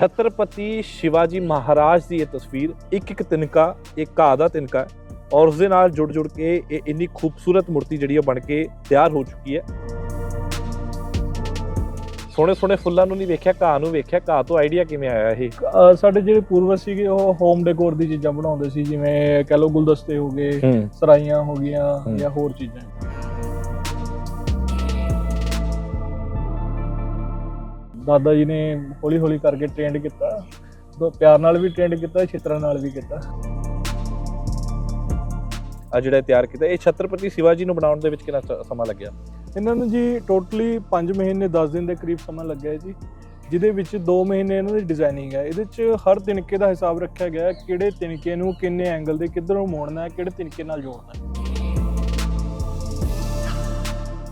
ਛਤਰਪਤੀ ਸ਼ਿਵਾਜੀ ਮਹਾਰਾਜ ਦੀ ਇਹ ਤਸਵੀਰ ਇੱਕ ਇੱਕ ਤਿਨਕਾ ਇੱਕ ਘਾਹ ਦਾ ਤਿਨਕਾ ਹੈ ਔਰ ਉਸ ਦੇ ਨਾਲ ਜੁੜ ਜੁੜ ਕੇ ਇਹ ਇੰਨੀ ਖੂਬਸੂਰਤ ਮੂਰਤੀ ਜਿਹੜੀ ਹੈ ਬਣ ਕੇ ਤਿਆਰ ਹੋ ਚੁੱਕੀ ਹੈ। ਸੋਹਣੇ ਸੋਹਣੇ ਫੁੱਲਾਂ ਨੂੰ ਨਹੀਂ ਵੇਖਿਆ ਘਾਹ ਨੂੰ ਵੇਖਿਆ ਘਾਹ ਤੋਂ ਆਈਡੀਆ ਕਿਵੇਂ ਆਇਆ ਇਹ? ਅਹ ਸਾਡੇ ਜਿਹੜੇ ਪੂਰਵਜ ਸੀਗੇ ਉਹ ਹੋਮ ਡੈਕੋਰ ਦੀ ਚੀਜ਼ਾਂ ਬਣਾਉਂਦੇ ਸੀ ਜਿਵੇਂ ਕਹ ਲਓ ਗੁਲਦਸਤੇ ਹੋ ਗਏ ਹੂੰ। ਸਰਾਈਆਂ ਹੋ ਗਈਆਂ। ਜਾਂ ਹੋਰ ਚੀਜ਼ਾਂ। ਦਾਦਾ ਜੀ ਨੇ ਹੌਲੀ ਹੌਲੀ ਕਰਕੇ ਟ੍ਰੇਨਡ ਕੀਤਾ। ਪਿਆਰ ਨਾਲ ਵੀ ਟ੍ਰੇਨਡ ਕੀਤਾ ਛਿੱਤਰਾਂ ਨਾਲ ਵੀ ਕੀਤਾ। ਆ ਜਿਹੜਾ ਤਿਆਰ ਕੀਤਾ ਇਹ ਛਤਰਪਤੀ ਸ਼ਿਵਾਜੀ ਨੂੰ ਬਣਾਉਣ ਦੇ ਵਿੱਚ ਕਿੰਨਾ ਸਮਾਂ ਲੱਗਿਆ? ਇਹਨਾਂ ਨੂੰ ਜੀ ਟੋਟਲੀ 5 ਮਹੀਨੇ 10 ਦਿਨ ਦੇ ਕਰੀਬ ਸਮਾਂ ਲੱਗਿਆ ਜੀ ਜਿਹਦੇ ਵਿੱਚ 2 ਮਹੀਨੇ ਇਹਨਾਂ ਦੀ ਡਿਜ਼ਾਈਨਿੰਗ ਹੈ। ਇਹਦੇ ਵਿੱਚ ਹਰ ਤਿਨਕੇ ਦਾ ਹਿਸਾਬ ਰੱਖਿਆ ਗਿਆ ਕਿਹੜੇ ਤਿਨਕੇ ਨੂੰ ਕਿੰਨੇ ਐਂਗਲ ਦੇ ਕਿੱਧਰੋਂ ਮੋੜਨਾ ਹੈ ਕਿਹੜੇ ਤਿਨਕੇ ਨਾਲ ਜੋੜਨਾ ਹੈ।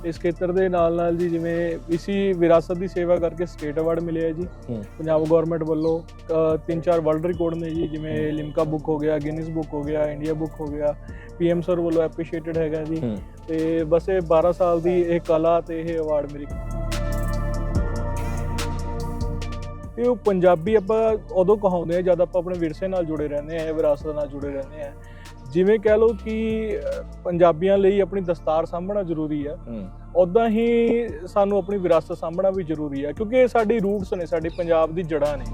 ਇਸ ਖੇਤਰ ਦੇ ਨਾਲ ਨਾਲ ਜੀ ਜਿਵੇਂ ਇਸੀ ਵਿਰਾਸਤ ਦੀ ਸੇਵਾ ਕਰਕੇ ਸਟੇਟ ਅਵਾਰਡ ਮਿਲਿਆ ਜੀ। ਪੰਜਾਬ ਗਵਰਨਮੈਂਟ ਵੱਲੋਂ ਤਿੰਨ ਚਾਰ ਵਰਲਡ ਰਿਕਾਰਡ ਨੇ ਜੀ ਜਿਵੇਂ ਲਿਮਕਾ ਬੁੱਕ ਹੋ ਗਿਆ ਗਿਨੀਜ਼ ਬੁੱਕ ਹੋ ਗਿਆ ਇੰਡੀਆ ਬੁੱਕ ਹੋ ਗਿਆ ਪੀਐਮ ਸਰ ਵੱਲੋਂ ਐਪਰੀਸ਼ੀਏਟਡ ਹੈਗਾ ਜੀ। ਤੇ ਬਸ ਇਹ 12 ਸਾਲ ਦੀ ਇਹ ਕਲਾ ਤੇ ਇਹ ਅਵਾਰਡ ਮੇਰੀ। ਇਹ ਉਹ ਪੰਜਾਬੀ ਆਪਾਂ ਉਦੋਂ ਕਹਾਉਂਦੇ ਆ ਜਦ ਆਪਾਂ ਆਪਣੇ ਵਿਰਸੇ ਨਾਲ ਜੁੜੇ ਰਹਿੰਦੇ ਆ ਵਿਰਾਸਤ ਨਾਲ ਜੁੜੇ ਰਹਿੰਦੇ ਆ। ਜਿਵੇਂ ਕਹਿ ਲਓ ਕਿ ਪੰਜਾਬੀਆਂ ਲਈ ਆਪਣੀ ਦਸਤਾਰ ਸਾਂਭਣਾ ਜ਼ਰੂਰੀ ਹੂੰ। ਉਦਾਂ ਹੀ ਸਾਨੂੰ ਆਪਣੀ ਵਿਰਾਸਤ ਸਾਂਭਣਾ ਵੀ ਜ਼ਰੂਰੀ ਆ ਕਿਉਂਕਿ ਇਹ ਸਾਡੀ ਰੂਟਸ ਨੇ ਸਾਡੀ ਪੰਜਾਬ ਦੀ ਜੜ੍ਹਾਂ ਨੇ।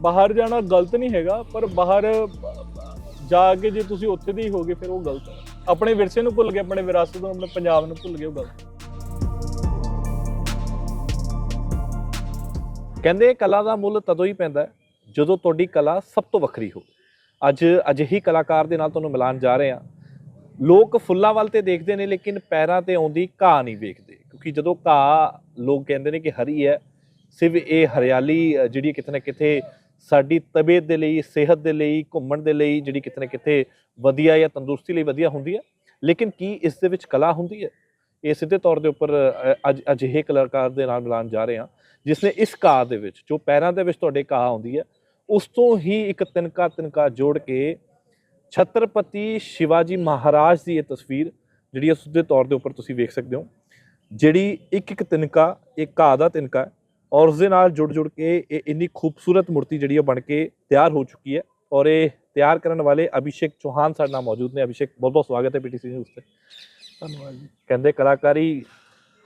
ਬਾਹਰ ਜਾਣਾ ਗਲਤ ਨਹੀਂ ਹੈਗਾ ਪਰ ਬਾਹਰ ਜਾ ਕੇ ਜੇ ਤੁਸੀਂ ਉੱਥੇ ਦੇ ਹੀ ਹੋਗੇ ਫਿਰ ਉਹ ਗਲਤ ਹੈ ਆਪਣੇ ਵਿਰਸੇ ਨੂੰ ਭੁੱਲ ਗਏ ਆਪਣੇ ਵਿਰਾਸਤ ਨੂੰ ਆਪਣੇ ਪੰਜਾਬ ਨੂੰ ਭੁੱਲ ਗਏ ਉਹ ਗਲਤ ਹੈ। ਕਹਿੰਦੇ ਕਲਾ ਦਾ ਮੁੱਲ ਤਦੋਂ ਹੀ ਪੈਂਦਾ ਹੈ ਜਦੋਂ ਤੁਹਾਡੀ ਕਲਾ ਸਭ ਤੋਂ ਵੱਖਰੀ ਹੋਵੇ। ਅੱਜ ਅਜਿਹੀ ਕਲਾਕਾਰ ਦੇ ਨਾਲ ਤੁਹਾਨੂੰ ਮਿਲਾਨ ਜਾ ਰਹੇ ਹਾਂ। ਲੋਕ ਫੁੱਲਾਂ ਵੱਲ ਤੇ ਦੇਖਦੇ ਨੇ, ਲੇਕਿਨ ਪੈਰਾਂ ਤੇ ਆਉਂਦੀ ਘਾਹ ਨਹੀਂ ਵੇਖਦੇ। ਕਿਉਂਕਿ ਜਦੋਂ ਘਾਹ ਲੋਕ ਕਹਿੰਦੇ ਨੇ ਕਿ ਹਰੀ ਹੈ, ਸਿਰਫ ਇਹ ਹਰਿਆਲੀ ਜਿਹੜੀ ਕਿਤੇ ਨਾ ਕਿਤੇ ਸਾਡੀ ਤਬੀਅਤ ਦੇ ਲਈ, ਸਿਹਤ ਦੇ ਲਈ, ਘੁੰਮਣ ਦੇ ਲਈ, ਜਿਹੜੀ ਕਿਤੇ ਨਾ ਕਿਤੇ ਵਧੀਆ ਜਾਂ ਤੰਦਰੁਸਤੀ ਲਈ ਵਧੀਆ ਹੁੰਦੀ ਹੈ। ਲੇਕਿਨ ਕੀ ਇਸ ਦੇ ਵਿੱਚ ਕਲਾ ਹੁੰਦੀ ਹੈ? ਇਹ ਸਿੱਧੇ ਤੌਰ ਦੇ ਉੱਪਰ ਅੱਜ ਅਜਿਹੇ ਕਲਾਕਾਰ ਦੇ ਨਾਲ ਮਿਲਾਨ ਜਾ ਰਹੇ ਹਾਂ, ਜਿਸ ਨੇ ਇਸ ਘਾਹ ਦੇ ਵਿੱਚ, ਜੋ ਪੈਰਾਂ ਦੇ ਵਿੱਚ ਤੁਹਾਡੇ ਘਾਹ ਆਉਂਦੀ ਹੈ ਉਸ ਤੋਂ ਹੀ ਇੱਕ ਤਿਨਕਾ ਤਿਨਕਾ ਜੋੜ ਕੇ ਛਤਰਪਤੀ ਸ਼ਿਵਾਜੀ ਮਹਾਰਾਜ ਦੀ ਇਹ ਤਸਵੀਰ ਜਿਹੜੀ ਹੈ ਸਿੱਧੇ ਤੌਰ ਦੇ ਉੱਪਰ ਤੁਸੀਂ ਵੇਖ ਸਕਦੇ ਹੋ ਜਿਹੜੀ ਇੱਕ ਇੱਕ ਤਿਨਕਾ ਇੱਕ ਘਾਹ ਦਾ ਤਿਨਕਾ ਹੈ ਔਰ ਉਸ ਦੇ ਨਾਲ ਜੁੜ ਜੁੜ ਕੇ ਇਹ ਇੰਨੀ ਖੂਬਸੂਰਤ ਮੂਰਤੀ ਜਿਹੜੀ ਹੈ ਬਣ ਕੇ ਤਿਆਰ ਹੋ ਚੁੱਕੀ ਹੈ ਔਰ ਇਹ ਤਿਆਰ ਕਰਨ ਵਾਲੇ ਅਭਿਸ਼ੇਕ ਚੌਹਾਨ ਸਾਡੇ ਨਾਲ ਮੌਜੂਦ ਨੇ। ਅਭਿਸ਼ੇਕ ਬਹੁਤ ਬਹੁਤ ਸਵਾਗਤ ਹੈ ਪੀਟੀਸੀ ਨਿਊਜ਼ ਤੇ। ਧੰਨਵਾਦ ਜੀ। ਕਹਿੰਦੇ ਕਲਾਕਾਰੀ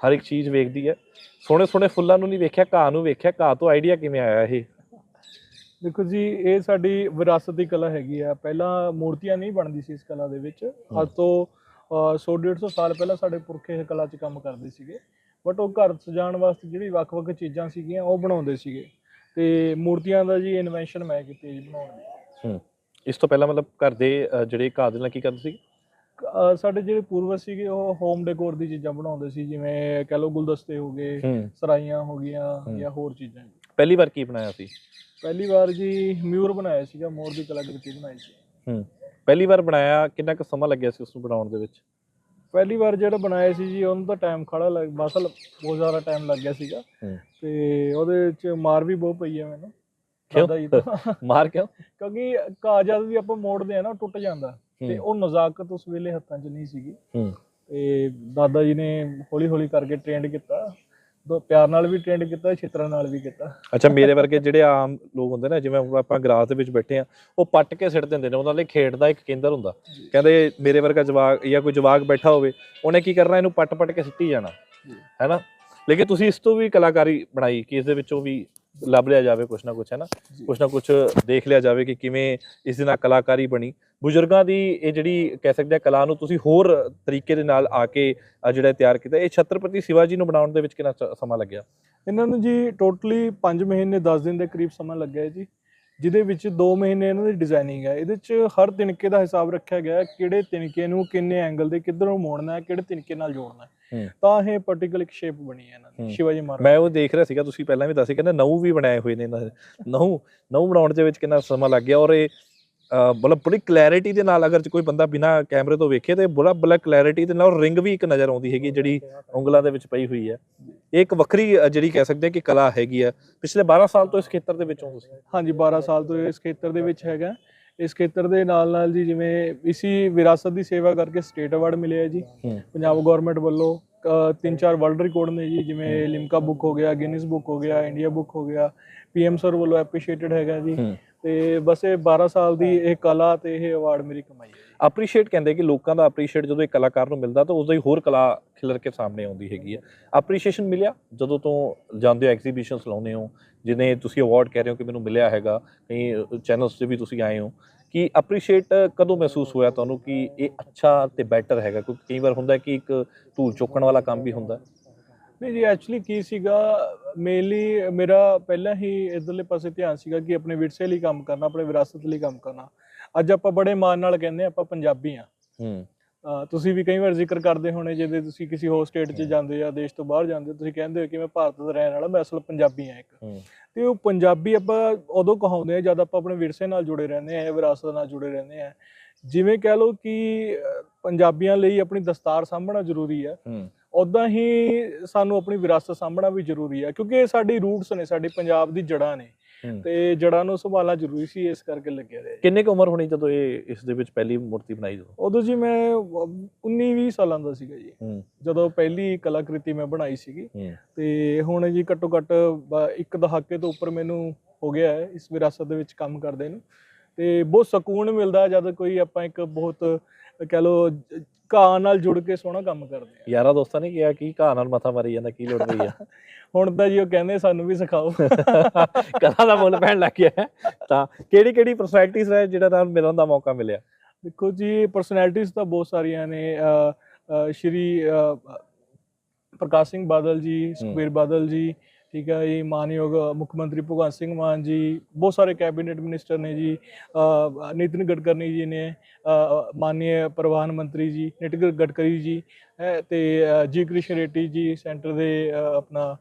ਹਰ ਇੱਕ ਚੀਜ਼ ਵੇਖਦੀ ਹੈ। ਸੋਹਣੇ ਸੋਹਣੇ ਫੁੱਲਾਂ ਨੂੰ ਨਹੀਂ ਵੇਖਿਆ ਘਾਹ ਨੂੰ ਵੇਖਿਆ। ਘਾਹ ਤੋਂ ਆਈਡੀਆ ਕਿਵੇਂ ਆਇਆ ਇਹ? ਦੇਖੋ ਜੀ ਇਹ ਸਾਡੀ ਵਿਰਾਸਤ ਦੀ ਕਲਾ ਹੈਗੀ ਆ। ਪਹਿਲਾਂ ਮੂਰਤੀਆਂ ਨਹੀਂ ਬਣਦੀ ਸੀ ਇਸ ਕਲਾ ਦੇ ਵਿੱਚ। ਅੱਜ ਤੋਂ 100 150 ਸਾਲ ਪਹਿਲਾਂ ਸਾਡੇ ਪੁਰਖੇ ਇਹ ਕਲਾ 'ਚ ਕੰਮ ਕਰਦੇ ਸੀਗੇ। ਬਟ ਉਹ ਘਰ ਸਜਾਉਣ ਵਾਸਤੇ ਜਿਹੜੀ ਵੱਖ-ਵੱਖ ਚੀਜ਼ਾਂ ਸੀਗੀਆਂ ਉਹ ਬਣਾਉਂਦੇ ਸੀਗੇ। ਤੇ ਮੂਰਤੀਆਂ ਦਾ ਜੀ ਇਨਵੈਂਸ਼ਨ ਮੈਂ ਕੀਤੀ ਜੀ ਬਣਾਉਣ ਦੀ ਇਸ ਤੋਂ ਪਹਿਲਾਂ ਮਤਲਬ ਘਰ ਦੇ ਜਿਹੜੇ ਘਾਹ ਦੇ ਨਾਲ ਕੀ ਕਰਦੇ ਸੀ ਸਾਡੇ ਜਿਹੜੇ ਪੂਰਵਜ ਸੀਗੇ ਉਹ ਹੋਮ ਡੈਕੋਰ ਦੀ ਚੀਜ਼ਾਂ ਬਣਾਉਂਦੇ ਸੀ। ਜਿਵੇਂ ਕਹ ਲਓ ਗੁਲਦਸਤੇ ਹੋ ਗਏ ਸਰਾਈਆਂ ਹੋ ਗਈਆਂ। ਜਾਂ ਹੋਰ ਚੀਜ਼ਾਂ। ਪਹਿਲੀ ਵਾਰ ਕੀ ਬਣਾਇਆ ਸੀ? ਪਹਿਲੀ ਵਾਰ ਜੀ ਮਿਊਰ ਬਣਾਇਆ ਸੀਗਾ ਮੋਰ ਦੀ ਕਲਾਕ੍ਰਿਤੀ ਬਣਾਈ ਸੀ। ਹੂੰ ਪਹਿਲੀ ਵਾਰ ਬਣਾਇਆ ਕਿੰਨਾ ਕੁ ਸਮਾਂ ਲੱਗਿਆ ਸੀ ਉਸ ਨੂੰ ਬਣਾਉਣ ਦੇ ਵਿੱਚ? ਪਹਿਲੀ ਵਾਰ ਜਿਹੜਾ ਬਣਾਇਆ ਸੀ ਜੀ ਉਹਨੂੰ ਤਾਂ ਟਾਈਮ ਖੜਾ ਲੱਗ ਮਸਲ ਬਹੁਤ ਜ਼ਿਆਦਾ ਟਾਈਮ ਲੱਗ ਗਿਆ ਸੀਗਾ। ਹੂੰ। ਤੇ ਉਹਦੇ ਵਿੱਚ ਮਾਰ ਵੀ ਬਹੁਤ ਪਈ ਹੈ ਮੈਨੂੰ। ਕਿਉਂ? ਦਾਦਾ ਜੀ ਤੋਂ। ਮਾਰ ਕਿਉਂ? ਕਿਉਂਕਿ ਘਾਹ ਜਦ ਵੀ ਆਪਾਂ ਮੋੜਦੇ ਆ ਨਾ ਉਹ ਟੁੱਟ ਜਾਂਦਾ। ਤੇ ਉਹ ਨਜ਼ਾਕਤ ਉਸ ਵੇਲੇ ਹੱਥਾਂ 'ਚ ਨਹੀਂ ਸੀਗੀ। ਹੂੰ। ਤੇ ਦਾਦਾ ਜੀ ਨੇ ਹੌਲੀ ਹੌਲੀ ਕਰਕੇ ਟ੍ਰੇਨਡ ਕੀਤਾ। ਦੋ ਪਿਆਰ ਨਾਲ ਵੀ ਟ੍ਰੇਨਡ ਕੀਤਾ ਛਿੱਤਰਾਂ ਨਾਲ ਵੀ ਕੀਤਾ। ਅੱਛਾ ਮੇਰੇ ਵਰਗੇ ਜਿਹੜੇ ਆਮ ਲੋਕ ਹੁੰਦੇ ਨੇ ਜਿਵੇਂ ਹੁਣ ਆਪਾਂ ਗਰਾਸ ਦੇ ਵਿੱਚ ਬੈਠੇ ਆ ਉਹ ਪੱਟ ਕੇ ਸਿੱਟ ਦਿੰਦੇ ਨੇ ਉਹਨਾਂ ਲਈ ਖੇਡ ਦਾ ਇੱਕ ਕੇਂਦਰ ਹੁੰਦਾ। ਕਹਿੰਦੇ ਮੇਰੇ ਵਰਗਾ ਜਵਾਕ ਜਾਂ ਕੋਈ ਜਵਾਕ ਬੈਠਾ ਹੋਵੇ ਉਹਨੇ ਕੀ ਕਰਨਾ ਇਹਨੂੰ ਪੱਟ ਪੱਟ ਕੇ ਸਿੱਟੀ ਜਾਣਾ। ਹੈਨਾ? ਲੇਕਿਨ ਤੁਸੀਂ ਇਸ ਤੋਂ ਵੀ ਕਲਾਕਾਰੀ ਬਣਾਈ ਕਿ ਇਸ ਦੇ ਵਿੱਚੋਂ ਵੀ ਲੱਭ ਲਿਆ ਜਾਵੇ ਕੁਛ ਨਾ ਕੁਛ ਹੈ ਨਾ ਜੀ। ਕੁਛ ਨਾ ਕੁਛ ਦੇਖ ਲਿਆ ਜਾਵੇ ਕਿ ਕਿਵੇਂ ਇਸ ਦੇ ਨਾਲ ਕਲਾਕਾਰੀ ਬਣੀ। ਬਜ਼ੁਰਗਾਂ ਦੀ ਇਹ ਜਿਹੜੀ ਕਹਿ ਸਕਦੇ ਆ ਕਲਾ ਨੂੰ ਤੁਸੀਂ ਹੋਰ ਤਰੀਕੇ ਦੇ ਨਾਲ ਆ ਕੇ ਜਿਹੜਾ ਤਿਆਰ ਕੀਤਾ ਇਹ ਛਤਰਪਤੀ ਸ਼ਿਵਾਜੀ ਨੂੰ ਬਣਾਉਣ ਦੇ ਵਿੱਚ ਕਿੰਨਾ ਸਮਾਂ ਲੱਗਿਆ? ਇਹਨਾਂ ਨੂੰ ਜੀ ਟੋਟਲੀ 5 ਮਹੀਨੇ 10 ਦਿਨ ਦੇ ਕਰੀਬ ਸਮਾਂ ਲੱਗਿਆ ਜੀ ਜਿਹਦੇ ਵਿੱਚ 2 ਮਹੀਨੇ ਇਹਨਾਂ ਦੀ ਡਿਜ਼ਾਈਨਿੰਗ ਹੈ। ਇਹਦੇ ਵਿੱਚ ਹਰ ਤਿਨਕੇ ਦਾ ਹਿਸਾਬ ਰੱਖਿਆ ਗਿਆ ਕਿਹੜੇ ਤਿਨਕੇ ਨੂੰ ਕਿੰਨੇ ਐਂਗਲ ਦੇ ਕਿੱਧਰੋਂ ਮੋੜਨਾ ਹੈ ਕਿਹੜੇ ਤਿਨਕੇ ਨਾਲ ਜੋੜਨਾ ਹੂੰ। ਤਾਂ ਇਹ ਪਾਰਟਿਕੂਲਰ ਇੱਕ ਸ਼ੇਪ ਬਣੀ ਹੈ ਇਹਨਾਂ। ਦੀ ਸ਼ਿਵਾਜੀ ਮਹਾਰਾਜ। ਮੈਂ ਉਹ ਦੇਖ ਰਿਹਾ ਸੀਗਾ ਤੁਸੀਂ ਪਹਿਲਾਂ ਵੀ ਦੱਸਿਆ ਕਹਿੰਦੇ ਨਹੁੰ ਵੀ ਬਣਾਏ ਹੋਏ ਨੇ ਇਹਨਾਂ ਦੇ। ਨਹੁੰ ਨਹੁੰ ਬਣਾਉਣ ਦੇ ਵਿੱਚ ਕਿੰਨਾ ਸਮਾਂ ਲੱਗ ਗਿਆ ਔਰ ਇਹ ਮਤਲਬ ਬੜੀ ਕਲੈਰਿਟੀ ਦੇ ਨਾਲ ਅਗਰ ਕੋਈ ਬੰਦਾ ਬਿਨਾ ਕੈਮਰੇ ਤੋਂ ਵੇਖੇ ਤੇ ਬੜਾ ਬੜਾ ਕਲੈਰਿਟੀ ਦੇ ਨਾਲ ਰਿੰਗ ਵੀ ਇੱਕ ਨਜ਼ਰ ਆਉਂਦੀ ਹੈਗੀ ਜਿਹੜੀ ਉਂਗਲਾਂ ਦੇ ਵਿੱਚ ਪਈ ਹੋਈ ਹੈ। ਇਹ ਇੱਕ ਵੱਖਰੀ ਜਿਹੜੀ ਕਹਿ ਸਕਦੇ ਆ ਕਿ ਕਲਾ ਹੈਗੀ ਆ ਪਿਛਲੇ 12 ਸਾਲ ਤੋਂ ਇਸ ਖੇਤਰ ਦੇ ਵਿੱਚ ਤੁਸੀਂ? ਹਾਂਜੀ 12 ਸਾਲ ਤੋਂ ਇਸ ਖੇਤਰ ਦੇ ਵਿੱਚ ਹੈਗਾ। ਇਸ ਖੇਤਰ ਦੇ ਨਾਲ ਨਾਲ ਜੀ ਜਿਵੇਂ ਇਸੀ ਵਿਰਾਸਤ ਦੀ ਸੇਵਾ ਕਰਕੇ ਸਟੇਟ ਅਵਾਰਡ ਮਿਲਿਆ ਜੀ। ਪੰਜਾਬ ਗਵਰਨਮੈਂਟ ਵੱਲੋਂ ਤਿੰਨ ਚਾਰ ਵਰਲਡ ਰਿਕਾਰਡ ਨੇ ਜੀ ਜਿਵੇਂ ਲਿਮਕਾ ਬੁੱਕ ਹੋ ਗਿਆ ਗਿਨੀਜ਼ ਬੁੱਕ ਹੋ ਗਿਆ ਇੰਡੀਆ ਬੁੱਕ ਹੋ ਗਿਆ ਪੀਐਮ ਸਰ ਵੱਲੋਂ ਐਪਰੀਸ਼ੀਏਟਡ ਹੈਗਾ ਜੀ। ਤੇ ਬਸ ਇਹ 12 ਸਾਲ ਦੀ ਇਹ ਕਲਾ ਤੇ ਇਹ ਅਵਾਰਡ ਮੇਰੀ ਕਮਾਈ ਹੈ ਅਪਰੀਸ਼ੀਏਟ ਕਹਿੰਦੇ ਕਿ ਲੋਕਾਂ ਦਾ ਅਪਰੀਸ਼ੀਏਟ ਜਦੋਂ ਇੱਕ ਕਲਾਕਾਰ ਨੂੰ ਮਿਲਦਾ ਤਾਂ ਉਸਦਾ ਹੀ ਹੋਰ ਕਲਾ ਖਿਲਰ ਕੇ ਸਾਹਮਣੇ ਆਉਂਦੀ ਹੈਗੀ ਹੈ। ਅਪਰੀਸ਼ੀਏਸ਼ਨ ਮਿਲਿਆ? ਜਦੋਂ ਤੋਂ ਜਾਂਦੇ ਹੋ ਐਗਜ਼ੀਬਿਸ਼ਨਸ ਲਾਉਂਦੇ ਹੋ ਜਿਨੇ ਤੁਸੀਂ ਅਵਾਰਡ ਕਹਿ ਰਹੇ ਹੋ ਕਿ ਮੈਨੂੰ ਮਿਲਿਆ ਹੈਗਾ, ਕਈ ਚੈਨਲਸ ਤੇ ਵੀ ਤੁਸੀਂ ਆਏ ਹੋ, ਕਿ ਅਪਰੀਸ਼ੀਏਟ ਕਦੋਂ ਮਹਿਸੂਸ ਹੋਇਆ ਤੁਹਾਨੂੰ ਕਿ ਇਹ ਅੱਛਾ ਤੇ ਬੈਟਰ ਹੈਗਾ? ਕਿਉਂਕਿ ਕਈ ਵਾਰ ਹੁੰਦਾ ਕਿ ਇੱਕ ਧੂਲ ਚੁੱਕਣ ਵਾਲਾ ਕੰਮ ਵੀ ਹੁੰਦਾ ਨਹੀਂ ਜੀ ਐਕਚੁਅਲੀ ਕੀ ਸੀਗਾ ਮੇਨਲੀ ਮੇਰਾ ਪਹਿਲਾਂ ਹੀ ਇਧਰਲੇ ਪਾਸੇ ਧਿਆਨ ਸੀਗਾ ਕਿ ਆਪਣੇ ਵਿਰਸੇ ਲਈ ਕੰਮ ਕਰਨਾ ਆਪਣੇ ਵਿਰਾਸਤ ਲਈ ਕੰਮ ਕਰਨਾ। ਅੱਜ ਆਪਾਂ ਬੜੇ ਮਾਣ ਨਾਲ ਕਹਿੰਦੇ ਆਪਾਂ ਪੰਜਾਬੀ ਆ ਹੂੰ। ਤੁਸੀਂ ਵੀ ਕਈ ਵਾਰ ਜ਼ਿਕਰ ਕਰਦੇ ਹੋਣੇ ਜਦੋਂ ਤੁਸੀਂ ਕਿਸੇ ਹੋਰ ਸਟੇਟ 'ਚ ਜਾਂਦੇ ਆ ਦੇਸ਼ ਤੋਂ ਬਾਹਰ ਜਾਂਦੇ ਤੁਸੀਂ ਕਹਿੰਦੇ ਹੋ ਕਿ ਮੈਂ ਭਾਰਤ ਦਾ ਰਹਿਣ ਵਾਲਾ ਮੈਂ ਅਸਲ ਪੰਜਾਬੀ ਆ ਇੱਕ। ਤੇ ਉਹ ਪੰਜਾਬੀ ਆਪਾਂ ਉਦੋਂ ਕਹਾਉਂਦੇ ਆ ਜਦ ਆਪਾਂ ਆਪਣੇ ਵਿਰਸੇ ਨਾਲ ਜੁੜੇ ਰਹਿੰਦੇ ਆ ਵਿਰਾਸਤ ਨਾਲ ਜੁੜੇ ਰਹਿੰਦੇ ਆ ਜਿਵੇਂ ਕਹਿ ਲਓ ਕਿ ਪੰਜਾਬੀਆਂ ਲਈ ਆਪਣੀ ਦਸਤਾਰ ਸਾਂਭਣਾ ਜ਼ਰੂਰੀ ਆ ਹੂੰ। ਉਦਾਂ ਹੀ ਸਾਨੂੰ ਆਪਣੀ ਵਿਰਾਸਤ ਸਾਂਭਣਾ ਵੀ ਜ਼ਰੂਰੀ ਆ ਕਿਉਂਕਿ ਇਹ ਸਾਡੀ ਰੂਟਸ ਨੇ ਸਾਡੇ ਪੰਜਾਬ ਦੀ ਜੜ੍ਹਾਂ ਨੇ। ਤੇ ਜੜ੍ਹਾਂ ਨੂੰ ਸੰਭਾਲਣਾ ਜ਼ਰੂਰੀ ਸੀ ਇਸ ਕਰਕੇ ਲੱਗਿਆ ਰਿਹਾ। ਕਿੰਨੇ ਕੁ ਉਮਰ ਹੋਣੀ ਜਦੋਂ ਇਹ ਇਸ ਦੇ ਵਿੱਚ ਪਹਿਲੀ ਮੂਰਤੀ ਬਣਾਈ ਜਦੋਂ? ਉਦੋਂ ਜੀ ਮੈਂ 19 20 ਸਾਲਾਂ ਦਾ ਸੀਗਾ ਜੀ। ਜਦੋਂ ਪਹਿਲੀ ਕਲਾਕ੍ਰਿਤੀ ਮੈਂ ਬਣਾਈ ਸੀਗੀ ਤੇ ਹੁਣ ਜੀ ਘੱਟੋ ਘੱਟ ਇੱਕ ਦਹਾਕੇ ਤੋਂ ਉੱਪਰ ਮੈਨੂੰ ਹੋ ਗਿਆ ਹੈ ਇਸ ਵਿਰਾਸਤ ਦੇ ਵਿੱਚ ਕੰਮ ਕਰਦੇ ਨੂੰ। ਤੇ ਬਹੁਤ ਸਕੂਨ ਮਿਲਦਾ ਜਦ ਕੋਈ ਆਪਾਂ ਇੱਕ ਬਹੁਤ ਕਹਿ ਲੋ ਘਾਹ ਨਾਲ ਜੁੜ ਕੇ ਸੋਹਣਾ ਕੰਮ ਕਰਦੇ ਆ। ਯਾਰਾ ਦੋਸਤਾਂ ਨੇ ਕਿਹਾ ਕਿ ਘਾਹ ਨਾਲ ਮੱਥਾ ਮਾਰੀ ਜਾਂਦਾ ਕੀ ਲੋੜ ਪਈ ਆ? ਹੁਣ ਤਾਂ ਜੀ ਉਹ ਕਹਿੰਦੇ ਸਾਨੂੰ ਵੀ ਸਿਖਾਓ। ਕਲਾ ਦਾ ਮੁੱਲ ਪੈਣ ਲੱਗ ਗਿਆ। ਤਾਂ ਕਿਹੜੀ ਕਿਹੜੀ ਪਰਸਨੈਲਿਟੀਜ਼ ਹੈ ਜਿਹੜਾ ਨਾਲ ਮਿਲਣ ਦਾ ਮੌਕਾ ਮਿਲਿਆ? ਦੇਖੋ ਜੀ ਪਰਸਨੈਲਿਟੀਜ਼ ਤਾਂ ਬਹੁਤ ਸਾਰੀਆਂ ਨੇ। ਸ਼੍ਰੀ ਪ੍ਰਕਾਸ਼ ਸਿੰਘ ਬਾਦਲ ਜੀ ਸੁਖਬੀਰ ਬਾਦਲ ਜੀ ਠੀਕ ਹੈ ਜੀ ਮਾਨਯੋਗ ਮੁੱਖ ਮੰਤਰੀ ਭਗਵੰਤ ਸਿੰਘ ਮਾਨ ਜੀ ਬਹੁਤ ਸਾਰੇ ਕੈਬਨਿਟ ਮਿਨਿਸਟਰ ਨੇ ਜੀ ਨਿਤਿਨ ਗਡਕਰੀ ਜੀ ਨੇ ਮਾਨਯ ਪ੍ਰਵਾਹਨ ਮੰਤਰੀ ਜੀ ਨਿਤਿਨ ਗਡਕਰੀ ਜੀ ਤੇ ਜੀ ਕ੍ਰਿਸ਼ਨ ਰੈੱਡੀ ਜੀ ਸੈਂਟਰ ਦੇ ਆਪਣਾ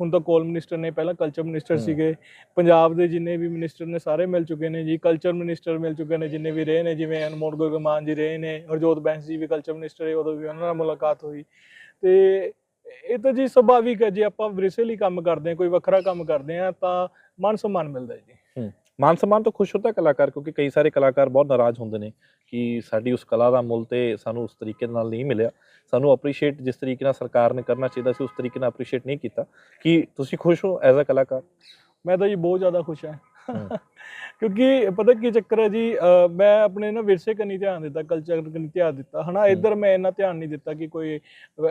ਹੁਣ ਤਾਂ ਕੋਲ ਮਿਨਿਸਟਰ ਨੇ ਪਹਿਲਾਂ ਕਲਚਰ ਮਿਨਿਸਟਰ। ਸੀਗੇ ਪੰਜਾਬ ਦੇ ਜਿੰਨੇ ਵੀ ਮਿਨਿਸਟਰ ਨੇ ਸਾਰੇ ਮਿਲ ਚੁੱਕੇ ਨੇ ਜੀ ਕਲਚਰ ਮਿਨਿਸਟਰ ਮਿਲ ਚੁੱਕੇ ਨੇ ਜਿੰਨੇ ਵੀ ਰਹੇ ਨੇ ਜਿਵੇਂ ਅਨਮੋਲ ਗੁਰਗਮਾਨ ਜੀ ਰਹੇ ਨੇ ਹਰਜੋਤ ਬੈਂਸ ਜੀ ਵੀ ਕਲਚਰ ਮਿਨਿਸਟਰ ਹੈ ਉਦੋਂ ਵੀ ਉਹਨਾਂ ਨਾਲ ਮੁਲਾਕਾਤ ਹੋਈ ਤੇ ਇਹ ਤਾਂ ਜੀ ਸੁਭਾਵਿਕ ਹੈ ਜੇ ਆਪਾਂ ਵਿਰਸੇ ਲਈ ਕੰਮ ਕਰਦੇ ਹਾਂ ਕੋਈ ਵੱਖਰਾ ਕੰਮ ਕਰਦੇ ਹਾਂ ਤਾਂ ਮਾਨ ਸਨਮਾਨ ਮਿਲਦਾ ਹੈ ਜੀ ਮਾਨ ਸਨਮਾਨ ਤੋਂ ਖੁਸ਼ ਹੁੰਦਾ ਕਲਾਕਾਰ ਕਿਉਂਕਿ ਕਈ ਸਾਰੇ ਕਲਾਕਾਰ ਬਹੁਤ ਨਾਰਾਜ਼ ਹੁੰਦੇ ਨੇ ਕਿ ਸਾਡੀ ਉਸ ਕਲਾ ਦਾ ਮੁੱਲ ਤੇ ਸਾਨੂੰ ਉਸ ਤਰੀਕੇ ਨਾਲ ਨਹੀਂ ਮਿਲਿਆ। ਸਾਨੂੰ ਅਪਰੀਸ਼ੀਏਟ ਜਿਸ ਤਰੀਕੇ ਨਾਲ ਸਰਕਾਰ ਨੇ ਕਰਨਾ ਚਾਹੀਦਾ ਸੀ ਉਸ ਤਰੀਕੇ ਨਾਲ ਅਪਰੀਸ਼ੀਏਟ ਨਹੀਂ ਕੀਤਾ। ਕਿ ਤੁਸੀਂ ਖੁਸ਼ ਹੋ ਐਜ਼ ਅ ਕਲਾਕਾਰ? ਮੈਂ ਤਾਂ ਜੀ ਬਹੁਤ ਜ਼ਿਆਦਾ ਖੁਸ਼ ਹਾਂ। ਕਿਉਂਕਿ ਪਤਾ ਕੀ ਚੱਕਰ ਹੈ ਜੀ ਮੈਂ ਆਪਣੇ ਨਾ ਵਿਰਸੇ ਕਨੀ ਧਿਆਨ ਦਿੱਤਾ ਕਲਚਰ ਕਨੀ ਧਿਆਨ ਦਿੱਤਾ ਹਨਾ? ਇੱਧਰ ਮੈਂ ਇੰਨਾ ਧਿਆਨ ਨਹੀਂ ਦਿੱਤਾ ਕਿ ਕੋਈ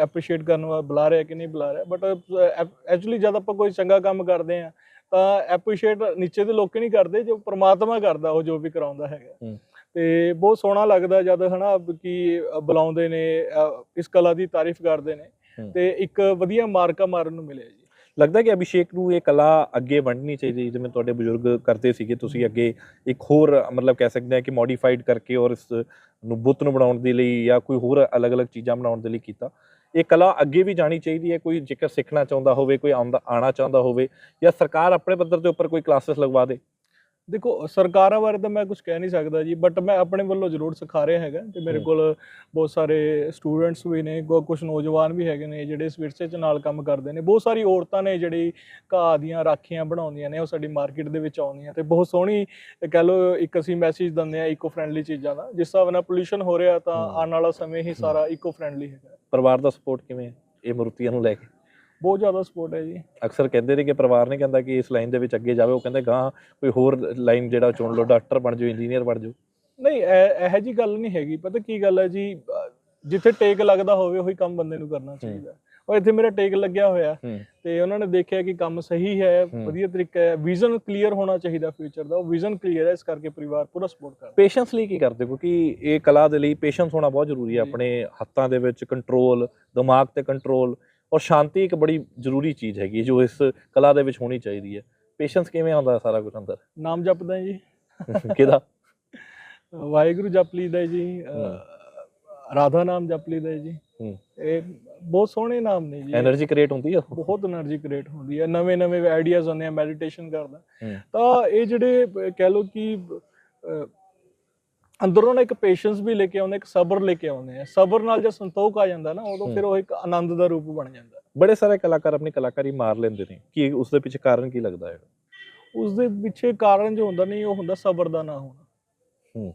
ਐਪਰੀਸ਼ੀਏਟ ਕਰਨ ਵਾਲਾ ਬੁਲਾ ਰਿਹਾ ਕਿ ਨਹੀਂ ਬੁਲਾ ਰਿਹਾ ਬਟ ਐਕਚੁਅਲੀ ਜਦ ਆਪਾਂ ਕੋਈ ਚੰਗਾ ਕੰਮ ਕਰਦੇ ਆ ਤਾਂ ਐਪਰੀਸ਼ੀਏਟ ਨੀਚੇ ਦੇ ਲੋਕ ਨਹੀਂ ਕਰਦੇ ਜੋ ਪ੍ਰਮਾਤਮਾ ਕਰਦਾ ਉਹ ਜੋ ਵੀ ਕਰਾਉਂਦਾ ਹੈਗਾ। ਤੇ ਬਹੁਤ ਸੋਹਣਾ ਲੱਗਦਾ ਜਦ ਹਨਾ ਕਿ ਬੁਲਾਉਂਦੇ ਨੇ ਇਸ ਕਲਾ ਦੀ ਤਾਰੀਫ ਕਰਦੇ ਨੇ। ਤੇ ਇੱਕ ਵਧੀਆ ਮਾਰਕਾ ਮਾਰਨ ਨੂੰ ਮਿਲਿਆ ਲੱਗਦਾ ਕਿ ਅਭਿਸ਼ੇਕ ਨੂੰ ਇਹ ਕਲਾ ਅੱਗੇ ਵੰਡਣੀ ਚਾਹੀਦੀ ਜਿਵੇਂ ਤੁਹਾਡੇ ਬਜ਼ੁਰਗ ਕਰਦੇ ਸੀਗੇ, ਤੁਸੀਂ ਅੱਗੇ ਇੱਕ ਹੋਰ, ਮਤਲਬ ਕਹਿ ਸਕਦੇ ਆ ਕਿ ਮੋਡੀਫਾਈਡ ਕਰਕੇ ਔਰ ਇਸ ਨੂੰ ਬੁੱਤ ਨੂੰ ਬਣਾਉਣ ਦੇ ਲਈ ਜਾਂ ਕੋਈ ਹੋਰ ਅਲੱਗ-ਅਲੱਗ ਚੀਜ਼ਾਂ ਬਣਾਉਣ ਦੇ ਲਈ ਕੀਤਾ। ਇਹ ਕਲਾ ਅੱਗੇ ਵੀ ਜਾਣੀ ਚਾਹੀਦੀ ਹੈ, ਕੋਈ ਜੇਕਰ ਸਿੱਖਣਾ ਚਾਹੁੰਦਾ ਹੋਵੇ, ਕੋਈ ਆਉਂਦਾ ਆਣਾ ਚਾਹੁੰਦਾ ਹੋਵੇ ਜਾਂ ਸਰਕਾਰ ਆਪਣੇ ਪੱਧਰ ਦੇ ਉੱਪਰ ਕੋਈ ਕਲਾਸਿਸ ਲਗਵਾ ਦੇ। ਦੇਖੋ ਸਰਕਾਰਾਂ ਬਾਰੇ ਤਾਂ ਮੈਂ ਕੁਝ ਕਹਿ ਨਹੀਂ ਸਕਦਾ ਜੀ ਬਟ ਮੈਂ ਆਪਣੇ ਵੱਲੋਂ ਜ਼ਰੂਰ ਸਿਖਾ ਰਿਹਾ ਹੈਗਾ ਤੇ ਮੇਰੇ। ਕੋਲ ਬਹੁਤ ਸਾਰੇ ਸਟੂਡੈਂਟਸ ਵੀ ਨੇ ਕੁਝ ਨੌਜਵਾਨ ਵੀ ਹੈਗੇ ਨੇ ਜਿਹੜੇ ਇਸ ਵਿਰਸੇ 'ਚ ਨਾਲ ਕੰਮ ਕਰਦੇ ਨੇ। ਬਹੁਤ ਸਾਰੀ ਔਰਤਾਂ ਨੇ ਜਿਹੜੀ ਘਾਹ ਦੀਆਂ ਰਾਖੀਆਂ ਬਣਾਉਂਦੀਆਂ ਨੇ ਉਹ ਸਾਡੀ ਮਾਰਕੀਟ ਦੇ ਵਿੱਚ ਆਉਂਦੀਆਂ ਤੇ ਬਹੁਤ ਸੋਹਣੀ ਕਹਿ ਲਓ ਇੱਕ ਅਸੀਂ ਮੈਸੇਜ ਦਿੰਦੇ ਆ ਇਕੋ ਫ੍ਰੈਂਡਲੀ ਚੀਜ਼ਾਂ ਦਾ। ਜਿਸ ਹਿਸਾਬ ਨਾਲ ਪੋਲੂਸ਼ਨ ਹੋ ਰਿਹਾ ਤਾਂ। ਆਉਣ ਵਾਲਾ ਸਮੇਂ ਹੀ ਸਾਰਾ ਇਕੋ ਫ੍ਰੈਂਡਲੀ ਹੈਗਾ। ਪਰਿਵਾਰ ਦਾ ਸਪੋਰਟ ਕਿਵੇਂ ਹੈ? ਇਹ ਮੂਰਤੀਆਂ ਨੂੰ ਲੈ ਕੇ। ਬਹੁਤ ਜ਼ਿਆਦਾ ਸਪੋਰਟ ਹੈ ਜੀ। ਅਕਸਰ ਕਹਿੰਦੇ ਨੇ ਕਿ ਪਰਿਵਾਰ ਨੇ ਕਹਿੰਦਾ ਕਿ ਇਸ ਲਾਈਨ ਦੇ ਵਿੱਚ ਅੱਗੇ ਜਾਵੇ ਉਹ ਕਹਿੰਦੇ ਗਾਂ ਕੋਈ ਹੋਰ ਲਾਈਨ ਜਿਹੜਾ ਚੁਣ ਲਓ ਡਾਕਟਰ ਬਣ ਜਾਓ ਇੰਜੀਨੀਅਰ ਬਣ ਜਾਓ। ਨਹੀਂ ਇਹ ਇਹੋ ਜੀ ਗੱਲ ਨਹੀਂ ਹੈਗੀ। ਪਤਾ ਕੀ ਗੱਲ ਹੈ ਜੀ? ਜਿੱਥੇ ਟੇਕ ਲੱਗਦਾ ਹੋਵੇ ਉਹੀ ਕੰਮ ਬੰਦੇ ਨੂੰ ਕਰਨਾ ਚਾਹੀਦਾ। ਉਹ ਇੱਥੇ ਮੇਰਾ ਟੇਕ ਲੱਗਿਆ ਹੋਇਆ। ਤੇ ਉਹਨਾਂ ਨੇ ਦੇਖਿਆ ਕਿ ਕੰਮ ਸਹੀ ਹੈ। ਵਧੀਆ ਤਰੀਕਾ ਹੈ। ਵਿਜ਼ਨ ਕਲੀਅਰ ਹੋਣਾ ਚਾਹੀਦਾ ਫਿਊਚਰ ਦਾ। ਉਹ ਵਿਜ਼ਨ ਕਲੀਅਰ ਹੈ ਇਸ ਕਰਕੇ ਪਰਿਵਾਰ ਪੂਰਾ ਸਪੋਰਟ ਕਰਦਾ ਪੇਸ਼ੈਂਸ ਲਈ ਕੀ ਕਰਦੇ? ਕਿਉਂਕਿ ਇਹ ਕਲਾ ਦੇ ਲਈ ਪੇਸ਼ੈਂਸ ਹੋਣਾ ਬਹੁਤ ਜ਼ਰੂਰੀ ਹੈ। ਆਪਣੇ ਹੱਥਾਂ ਦੇ ਵਿੱਚ ਕੰਟਰੋਲ ਦਿਮਾਗ ਤੇ ਕੰਟਰੋਲ ਔਰ ਸ਼ਾਂਤੀ ਇੱਕ ਬੜੀ ਜ਼ਰੂਰੀ ਚੀਜ਼ ਹੈਗੀ ਜੋ ਇਸ ਕਲਾ ਦੇ ਵਿੱਚ ਹੋਣੀ ਚਾਹੀਦੀ ਹੈ। ਪੇਸ਼ੈਂਸ ਕਿਵੇਂ ਆਉਂਦਾ ਸਾਰਾ ਕੁਝ ਅੰਦਰ? ਨਾਮ ਜਪਦਾ ਜੀ। ਕਿਹਦਾ? ਵਾਹਿਗੁਰੂ ਜਪ ਲਈਦਾ ਜੀ ਰਾਧਾ ਨਾਮ ਜਪ ਲਈਦਾ ਜੀ। ਇਹ ਬਹੁਤ ਸੋਹਣੇ ਨਾਮ ਨੇ ਜੀ। એનર્ਜੀ ਕ੍ਰੀਏਟ ਹੁੰਦੀ ਹੈ ਬਹੁਤ એનર્ਜੀ ਕ੍ਰੀਏਟ ਹੁੰਦੀ ਹੈ ਨਵੇਂ ਨਵੇਂ ਆਈਡੀਆਜ਼ ਆਉਂਦੇ ਆ ਮੈਡੀਟੇਸ਼ਨ ਕਰਦਾ। ਤਾਂ ਇਹ ਜਿਹੜੇ ਕਹਿ ਲੋ ਕਿ ਅੰਦਰੋਂ ਨਾ ਇੱਕ ਪੇਸ਼ੈਂਸ ਵੀ ਲੈ ਕੇ ਆਉਂਦੇ ਇੱਕ ਸਬਰ ਲੈ ਕੇ ਆਉਂਦੇ ਆ। ਸਬਰ ਨਾਲ ਜਦ ਸੰਤੋਖ ਆ ਜਾਂਦਾ ਨਾ ਉਦੋਂ ਫਿਰ ਉਹ ਇੱਕ ਆਨੰਦ ਦਾ ਰੂਪ ਬਣ ਜਾਂਦਾ। ਬੜੇ ਸਾਰੇ ਕਲਾਕਾਰ ਆਪਣੀ ਕਲਾਕਾਰੀ ਮਾਰ ਲੈਂਦੇ ਨੇ। ਕੀ ਉਸ ਦੇ ਪਿੱਛੇ ਕਾਰਨ ਕੀ ਲੱਗਦਾ ਹੈ? ਉਸ ਦੇ ਪਿੱਛੇ ਕਾਰਨ ਜੋ ਹੁੰਦਾ ਨਹੀਂ ਉਹ ਹੁੰਦਾ ਸਬਰ ਦਾ ਨਾ ਹੋਣਾ। ਹੂੰ।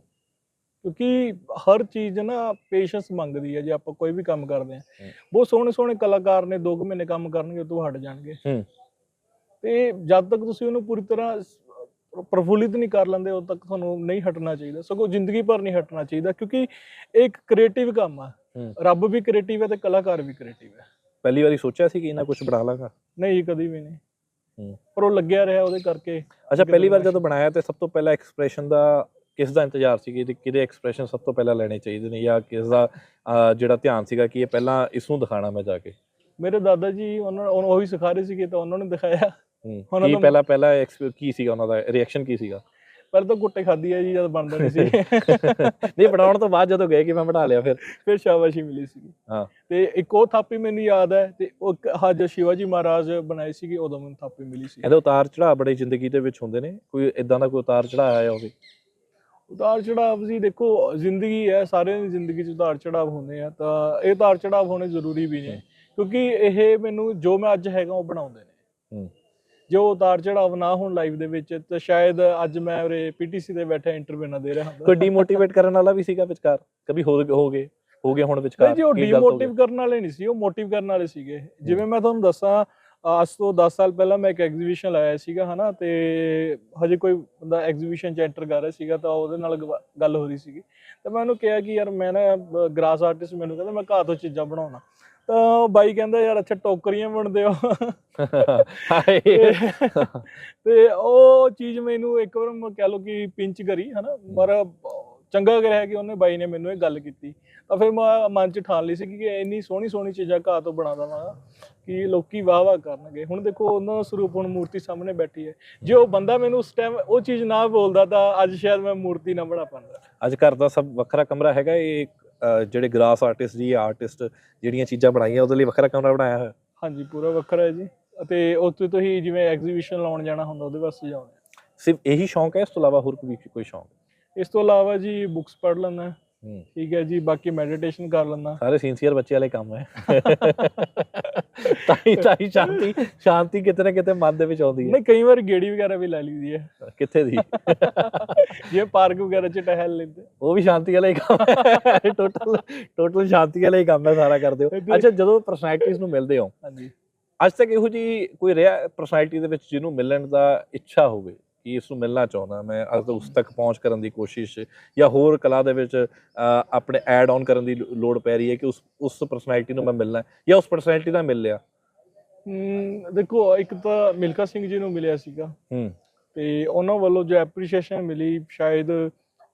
ਕਿਉਂਕਿ ਹਰ ਚੀਜ਼ ਨਾ ਪੇਸ਼ੈਂਸ ਮੰਗਦੀ ਹੈ ਜੇ ਆਪਾਂ ਕੋਈ ਵੀ ਕੰਮ ਕਰਦੇ ਹੂੰ। ਬਹੁਤ ਸੋਹਣੇ ਸੋਹਣੇ ਕਲਾਕਾਰ ਨੇ 2 ਮਹੀਨੇ ਕੰਮ ਕਰਨਗੇ ਤੋਂ ਹਟ ਜਾਣਗੇ। ਹੂੰ। ਤੇ ਜਦ ਤੱਕ ਤੁਸੀਂ ਉਹਨੂੰ ਪੂਰੀ ਤਰ੍ਹਾਂ ਪ੍ਰਫੁੱਲਿਤ ਨਹੀਂ ਕਰ ਲੈਂਦੇ ਉਦੋਂ ਤੱਕ ਤੁਹਾਨੂੰ ਨਹੀਂ ਹਟਣਾ ਚਾਹੀਦਾ। ਸਗੋਂ ਜ਼ਿੰਦਗੀ ਭਰ ਨਹੀਂ ਹਟਣਾ ਚਾਹੀਦਾ ਕਿਉਂਕਿ ਇਹ ਇੱਕ ਕ੍ਰੀਏਟਿਵ ਕੰਮ ਆ। ਰੱਬ ਵੀ ਕ੍ਰੀਏਟਿਵ ਹੈ ਤੇ ਕਲਾਕਾਰ ਵੀ ਕ੍ਰੀਏਟਿਵ ਹੈ ਪਹਿਲੀ ਵਾਰੀ ਸੋਚਿਆ ਸੀ ਕਿ ਇਹਨਾਂ ਕੁਝ ਬਣਾ ਲਾਂਗਾ ਨਹੀਂ ਕਦੀ ਵੀ ਨਹੀਂ। ਪਰ ਉਹ ਲੱਗਿਆ ਰਿਹਾ ਉਹਦੇ ਕਰਕੇ। ਅੱਛਾ ਪਹਿਲੀ ਵਾਰ ਜਦੋਂ ਬਣਾਇਆ ਤੇ ਸਭ ਤੋਂ ਪਹਿਲਾਂ ਐਕਸਪ੍ਰੈਸ਼ਨ ਦਾ ਕਿਸ ਦਾ ਇੰਤਜ਼ਾਰ ਸੀ? ਕਿ ਕਿਹਦੇ ਐਕਸਪ੍ਰੈਸ਼ਨ ਸਭ ਤੋਂ ਪਹਿਲਾਂ ਲੈਣੇ ਚਾਹੀਦੇ ਨੇ? ਜਾਂ ਕਿਸ ਦਾ ਜਿਹੜਾ ਧਿਆਨ ਸੀਗਾ ਕਿ ਇਹ ਪਹਿਲਾਂ ਇਸ ਨੂੰ ਦਿਖਾਣਾ ਮੈਂ ਜਾ ਕੇ? ਮੇਰੇ ਦਾਦਾ ਜੀ ਉਹਨਾਂ ਉਹੀ ਸਿਖਾ ਰਹੇ ਸੀਗੇ ਤਾਂ ਉਹਨਾਂ ਨੇ ਦਿਖਾਇਆ। ਹੂੰ। ਉਹਨਾਂ ਕੀ ਪਹਿਲਾਂ ਪਹਿਲਾਂ ਕੀ ਸੀਗਾ ਉਹਨਾਂ ਦਾ? ਰਿਐਕਸ਼ਨ ਕੀ ਸੀਗਾ? ਪਰ ਤਾਂ ਗੁੱਟੇ ਖਾਦੀ ਹੈ ਜੀ ਜਦ ਬਣਦਾ ਨਹੀਂ ਸੀ। ਨਹੀਂ ਬਣਾਉਣ ਤੋਂ ਬਾਅਦ ਜਦੋਂ ਗਏ ਕਿ ਮੈਂ ਬਣਾ ਲਿਆ ਫਿਰ? ਫਿਰ ਸ਼ਾਬਾਸ਼ੀ ਮਿਲੀ ਸੀ ਹਾਂ। ਤੇ ਇੱਕ ਉਹ ਥਾਪੀ ਮੈਨੂੰ ਯਾਦ ਹੈ ਤੇ ਉਹ ਇੱਕ ਹਜ ਸ਼ਿਵਾਜੀ ਮਹਾਰਾਜ ਬਣਾਏ ਸੀਗੇ ਉਦੋਂ ਮੈਨੂੰ ਥਾਪੀ ਮਿਲੀ ਸੀ। ਇਹਦੇ ਉਤਾਰ ਚੜਾਅ ਬੜੇ ਜ਼ਿੰਦਗੀ ਦੇ ਵਿੱਚ ਹੁੰਦੇ ਨੇ? ਕੋਈ ਇਦਾਂ ਦਾ ਕੋਈ ਉਤਾਰ ਚੜਾਅ ਆਇਆ ਹੋਵੇ? ਉਤਾਰ ਚੜਾਵ ਜੀ ਦੇਖੋ ਜ਼ਿੰਦਗੀ ਹੈ ਸਾਰਿਆਂ ਦੀ ਜ਼ਿੰਦਗੀ 'ਚ ਉਤਾਰ ਚੜਾਵ ਹੁੰਦੇ ਆ ਤਾਂ ਇਹ ਉਤਾਰ ਚੜਾਵ ਹੋਣੇ ਜ਼ਰੂਰੀ ਵੀ ਨੇ। ਕਿਉਂਕਿ ਇਹ ਮੈਨੂੰ ਜੋ ਮੈਂ ਅੱਜ ਹੈਗਾ ਉਹ ਬਣਾਉਂਦੇ ਨੇ। ਹੂੰ। ਜੋ ਉਤਾਰ ਚੜਾਵ ਨਾ ਹੋਣ ਲਾਈਫ ਦੇ ਵਿੱਚ ਤਾਂ ਸ਼ਾਇਦ ਅੱਜ ਮੈਂ ਉਰੇ ਪੀਟੀਸੀ ਤੇ ਬੈਠਾ ਇੰਟਰਵਿਊ ਨਾ ਦੇ ਰਿਹਾ ਹੁੰਦਾ। ਕੋਈ ਡੀਮੋਟੀਵੇਟ ਕਰਨ ਵਾਲਾ ਵੀ ਸੀਗਾ ਵਿਚਕਾਰ? ਕभी ਹੋ ਹੋ ਗਏ ਹੋ ਗਏ ਹੁਣ ਵਿਚਕਾਰ? ਨਹੀਂ ਜੀ ਉਹ? ਡੀਮੋਟਿਵ ਕਰਨ ਵਾਲੇ ਨਹੀਂ ਸੀ ਉਹ ਮੋਟਿਵ ਕਰਨ ਵਾਲੇ ਸੀਗੇ। ਜਿਵੇਂ ਮੈਂ ਤੁਹਾਨੂੰ ਦੱਸਾਂ ਅੱਜ ਤੋਂ 10 ਸਾਲ ਪਹਿਲਾਂ ਮੈਂ ਇੱਕ ਐਗਜ਼ੀਬਿਸ਼ਨ ਲਾਇਆ ਸੀਗਾ ਹਨਾ ਤੇ ਹਜੇ ਕੋਈ ਬੰਦਾ ਐਗਜ਼ੀਬਿਸ਼ਨ ਚ ਐਂਟਰ ਕਰ ਰਿਹਾ ਸੀਗਾ ਤਾਂ ਉਹਦੇ ਨਾਲ ਗੱਲ ਹੋ ਰਹੀ ਸੀਗੀ। ਤਾਂ ਮੈਂ ਉਹਨੂੰ ਕਿਹਾ ਕਿ ਯਾਰ ਮੈਂ ਨਾ ਗ੍ਰਾਸ ਆਰਟਿਸਟ ਮੈਨੂੰ ਕਹਿੰਦਾ ਮੈਂ ਘਾਹ ਤੋਂ ਚੀਜ਼ਾਂ ਬਣਾਉਣਾ। ਤਾਂ ਬਾਈ ਕਹਿੰਦਾ ਯਾਰ ਅੱਛਾ ਟੋਕਰੀਆਂ ਬਣਦੇ ਹੋ। ਤੇ ਉਹ ਚੀਜ਼ ਮੈਨੂੰ ਇੱਕ ਵਾਰ ਮੈਂ ਕਹਿ ਲਓ ਕਿ ਪਿੰਚ ਕਰੀ ਹਨਾ। ਪਰ ਚੰਗਾ ਕਰਿਆ ਕਿ ਉਹਨੇ ਬਾਈ ਨੇ ਮੈਨੂੰ ਇਹ ਗੱਲ ਕੀਤੀ। ਤਾਂ ਫਿਰ ਮੈਂ ਮਨ ਚ ਠਾਣ ਲਈ ਸੀ ਕਿ ਇੰਨੀ ਸੋਹਣੀ ਸੋਹਣੀ ਚੀਜ਼ਾਂ ਘਾਹ ਤੋਂ ਬਣਾ ਦਵਾਂਗਾ ਕਿ ਲੋਕੀ ਵਾਹ ਵਾਹ ਕਰਨਗੇ। ਹੁਣ ਦੇਖੋ ਉਹਨਾਂ ਦਾ ਸਰੂਪ ਹੁਣ ਮੂਰਤੀ ਸਾਹਮਣੇ ਬੈਠੀ ਹੈ। ਜੇ ਉਹ ਬੰਦਾ ਮੈਨੂੰ ਉਸ ਟਾਈਮ ਉਹ ਚੀਜ਼ ਨਾ ਬੋਲਦਾ ਤਾਂ ਅੱਜ ਸ਼ਾਇਦ ਮੈਂ ਮੂਰਤੀ ਨਾ ਬਣਾ ਪਾਉਂਦਾ। ਅੱਜ ਘਰ ਦਾ ਸਭ ਵੱਖਰਾ ਕਮਰਾ ਹੈਗਾ ਇਹ ਜਿਹੜੇ ਗ੍ਰਾਸ ਆਰਟਿਸਟ ਜੀ ਆਰਟਿਸਟ ਜਿਹੜੀਆਂ ਚੀਜ਼ਾਂ ਬਣਾਈਆਂ ਉਹਦੇ ਲਈ ਵੱਖਰਾ ਕਮਰਾ ਬਣਾਇਆ ਹੋਇਆ? ਹਾਂਜੀ ਪੂਰਾ ਵੱਖਰਾ ਹੈ ਜੀ। ਅਤੇ ਉੱਥੇ ਤੁਸੀਂ ਜਿਵੇਂ ਐਗਜ਼ੀਬਿਸ਼ਨ ਲਾਉਣ ਜਾਣਾ ਹੁੰਦਾ ਉਹਦੇ ਵਾਸਤੇ ਜਾਉਂਦੇ ਸਿਰਫ ਇਹੀ ਸ਼ੌਂਕ ਹੈ ਇਸ ਤੋਂ ਇਲਾਵਾ ਹੋਰ ਕੋਈ ਕੋਈ ਸ਼ੌਂਕ? ਇਸ ਤੋਂ ਇਲਾਵਾ ਜੀ ਬੁੱਕਸ ਪੜ੍ਹ ਲੈਂਦਾ ਠੀਕ ਹੈ ਜੀ ਬਾਕੀ ਮੈਡੀਟੇਸ਼ਨ ਕਰ ਲੈਂਦਾ। ਸਾਰੇ ਸਿੰਸੀਅਰ ਬੱਚੇ ਵਾਲੇ ਕੰਮ ਹੈ। ਤਾਈ ਤਾਈ ਸ਼ਾਂਤੀ ਸ਼ਾਂਤੀ ਕਿਤੇ ਨਾ ਕਿਤੇ ਮਨ ਦੇ ਵਿੱਚ ਆਉਂਦੀ ਹੈ। ਨਹੀਂ ਕਈ ਵਾਰ ਗੇੜੀ ਵਗੈਰਾ ਵੀ ਲੈ ਲਈਦੀ ਹੈ। ਕਿੱਥੇ ਦੀ? ਜੇ ਪਾਰਕ ਵਗੈਰਾ ਚ ਟਹਿਲ ਲੈਂਦੇ। ਉਹ ਵੀ ਸ਼ਾਂਤੀ ਵਾਲਾ ਹੀ ਕੰਮ ਹੈ। ਟੋਟਲ ਟੋਟਲ ਸ਼ਾਂਤੀ ਵਾਲਾ ਹੀ ਕੰਮ ਹੈ ਸਾਰਾ ਕਰਦੇ ਹੋ। ਅੱਛਾ ਜਦੋਂ ਪਰਸਨੈਲਿਟੀਜ਼ ਨੂੰ ਮਿਲਦੇ ਹੋ ਹਾਂਜੀ। ਅੱਜ ਤੱਕ ਇਹੋ ਜੀ ਕੋਈ ਰਿਹਾ ਪਰਸਨੈਲਿਟੀ ਦੇ ਵਿੱਚ ਜਿਹਨੂੰ ਮਿਲਣ ਦਾ ਇੱਛਾ ਹੋਵੇ? ਕਿ ਇਸ ਨੂੰ ਮਿਲਣਾ ਚਾਹੁੰਦਾ ਮੈਂ ਅੱਜ ਉਸ ਤੱਕ ਪਹੁੰਚ ਕਰਨ ਦੀ ਕੋਸ਼ਿਸ਼ ਜਾਂ ਹੋਰ ਕਲਾ ਦੇ ਵਿੱਚ ਆਪਣੇ ਐਡ ਆਨ ਕਰਨ ਦੀ ਲੋ- ਲੋੜ ਪੈ ਰਹੀ ਹੈ ਕਿ ਉਸ ਉਸ ਪਰਸਨੈਲਿਟੀ ਨੂੰ ਮੈਂ ਮਿਲਣਾ ਹੈ ਜਾਂ ਉਸ ਪਰਸਨੈਲਿਟੀ ਨਾਲ ਮਿਲ ਲਿਆ ਦੇਖੋ ਇੱਕ ਤਾਂ ਮਿਲਖਾ ਸਿੰਘ ਜੀ ਨੂੰ ਮਿਲਿਆ ਸੀਗਾ। ਹੂੰ। ਤੇ ਉਹਨਾਂ ਵੱਲੋਂ ਜੋ ਐਪਰੀਸ਼ੀਏਸ਼ਨ ਮਿਲੀ ਸ਼ਾਇਦ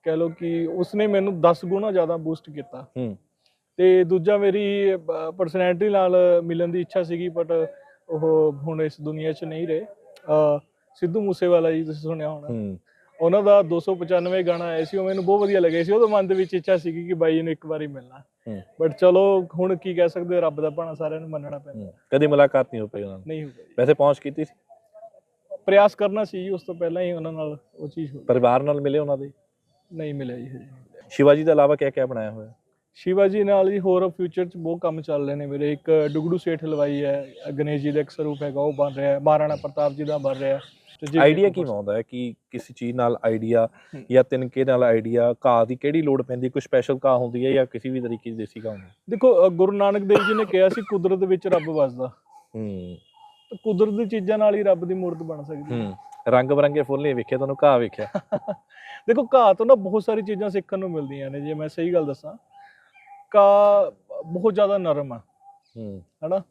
ਕਹਿ ਲਓ ਕਿ ਉਸਨੇ ਮੈਨੂੰ 10 ਗੁਣਾ ਜ਼ਿਆਦਾ ਬੂਸਟ ਕੀਤਾ। ਹੂੰ। ਤੇ ਦੂਜਾ ਮੇਰੀ ਪਰਸਨੈਲਿਟੀ ਨਾਲ ਮਿਲਣ ਦੀ ਇੱਛਾ ਸੀਗੀ ਬਟ ਉਹ ਹੁਣ ਇਸ ਦੁਨੀਆ 'ਚ ਨਹੀਂ ਰਹੇ। ਸਿੱਧੂ ਮੂਸੇਵਾਲਾ ਜੀ ਤੁਸੀਂ ਸੁਣਿਆ ਹੋਣਾ। ਹੂੰ। ਉਹਨਾਂ ਦਾ 295 ਗਾਣਾ ਆਇਆ ਸੀ ਉਹ ਮੈਨੂੰ ਬਹੁਤ ਵਧੀਆ ਲੱਗਿਆ ਸੀ। ਉਹਦੇ ਮਨ ਦੇ ਵਿੱਚ ਇੱਛਾ ਸੀਗੀ ਕਿ ਬਾਈ ਨੂੰ ਇੱਕ ਵਾਰੀ ਮਿਲਣਾ। ਹੂੰ। ਬਟ ਚਲੋ ਹੁਣ ਕੀ ਕਹਿ ਸਕਦੇ ਹੋ, ਰੱਬ ਦਾ ਭਾਣਾ ਸਾਰਿਆਂ ਨੂੰ ਮੰਨਣਾ ਪੈਂਦਾ। ਹੂੰ। ਕਦੀ ਮੁਲਾਕਾਤ ਨਹੀਂ ਹੋ ਪਈ ਉਹਨਾਂ ਨਾਲ? ਨਹੀਂ ਹੋਊਗਾ ਜੀ ਵੈਸੇ ਪਹੁੰਚ ਕੀਤੀ ਸੀ? ਪ੍ਰਯਾਸ ਕਰਨਾ ਸੀ ਉਸ ਤੋਂ ਪਹਿਲਾਂ ਹੀ ਉਹਨਾਂ ਨਾਲ ਉਹ ਚੀਜ਼ ਹੋ ਪਰਿਵਾਰ ਨਾਲ ਮਿਲੇ ਉਹਨਾਂ ਦੇ? ਨਹੀਂ ਮਿਲਿਆ ਜੀ ਸ਼ਿਵਾਜੀ ਦੇ ਇਲਾਵਾ ਕਿਆ ਕਿਆ ਬਣਾਇਆ ਹੋਇਆ? ਸ਼ਿਵਾ ਜੀ ਨਾਲ ਜੀ ਹੋਰ ਫਿਊਚਰ 'ਚ ਬਹੁਤ ਕੰਮ ਚੱਲ ਰਹੇ ਨੇ ਮੇਰੇ। ਇੱਕ ਡੁਗੜੂ ਸੇਠ ਹਲਵਾਈ ਹੈ ਗਣੇਸ਼ ਜੀ ਦਾ ਇੱਕ ਸਰੂਪ ਹੈਗਾ ਉਹ ਬਣ ਰਿਹਾ ਹੈ। ਮਹਾਰਾਣਾ ਪ੍ਰਤਾਪ ਜੀ ਦਾ ਬਣ ਰਿਹਾ ਹੈ। ਆਈਡੀਆ ਕੀ ਆਉਂਦਾ ਹੈ ਕਿ ਕਿਸੇ ਚੀਜ਼ ਨਾਲ ਆਈਡੀਆ। ਜਾਂ ਤਿਨਕੇ ਨਾਲ ਆਈਡੀਆ ਘਾਹ ਦੀ ਕਿਹੜੀ ਲੋੜ ਪੈਂਦੀ ਕੋਈ ਸਪੈਸ਼ਲ ਘਾਹ ਹੁੰਦੀ ਹੈ ਜਾਂ ਕਿਸੇ ਵੀ ਤਰੀਕੇ ਦੀ ਦੇਸੀ ਘਾਹ ਹੁੰਦੀ ਹੈ? ਦੇਖੋ ਗੁਰੂ ਨਾਨਕ ਦੇਵ ਜੀ ਨੇ ਕਿਹਾ ਸੀ ਕੁਦਰਤ ਵਿੱਚ ਰੱਬ ਵਸਦਾ। ਹੂੰ। ਤਾਂ ਕੁਦਰਤ ਦੀ ਚੀਜ਼ਾਂ ਨਾਲ ਹੀ ਰੱਬ ਦੀ ਮੂਰਤ ਬਣ ਸਕਦੀ ਹੈ। ਹੂੰ। ਰੰਗ ਬਰੰਗੇ ਫੁੱਲ ਨਹੀਂ ਵੇਖੇ ਤੁਹਾਨੂੰ ਘਾਹ ਵੇਖਿਆ? ਦੇਖੋ ਘਾਹ ਤੋਂ ਨਾ ਬਹੁਤ ਸਾਰੀ ਚੀਜ਼ਾਂ ਸਿੱਖਣ ਨੂੰ ਮਿਲਦੀਆਂ ਨੇ ਜੇ ਮੈਂ ਸਹੀ ਗੱਲ ਦੱਸਾਂ। ਘਾਹ ਬਹੁਤ ਜ਼ਿਆਦਾ ਨਰਮ ਆ। ਹੂੰ। ਹਨਾ?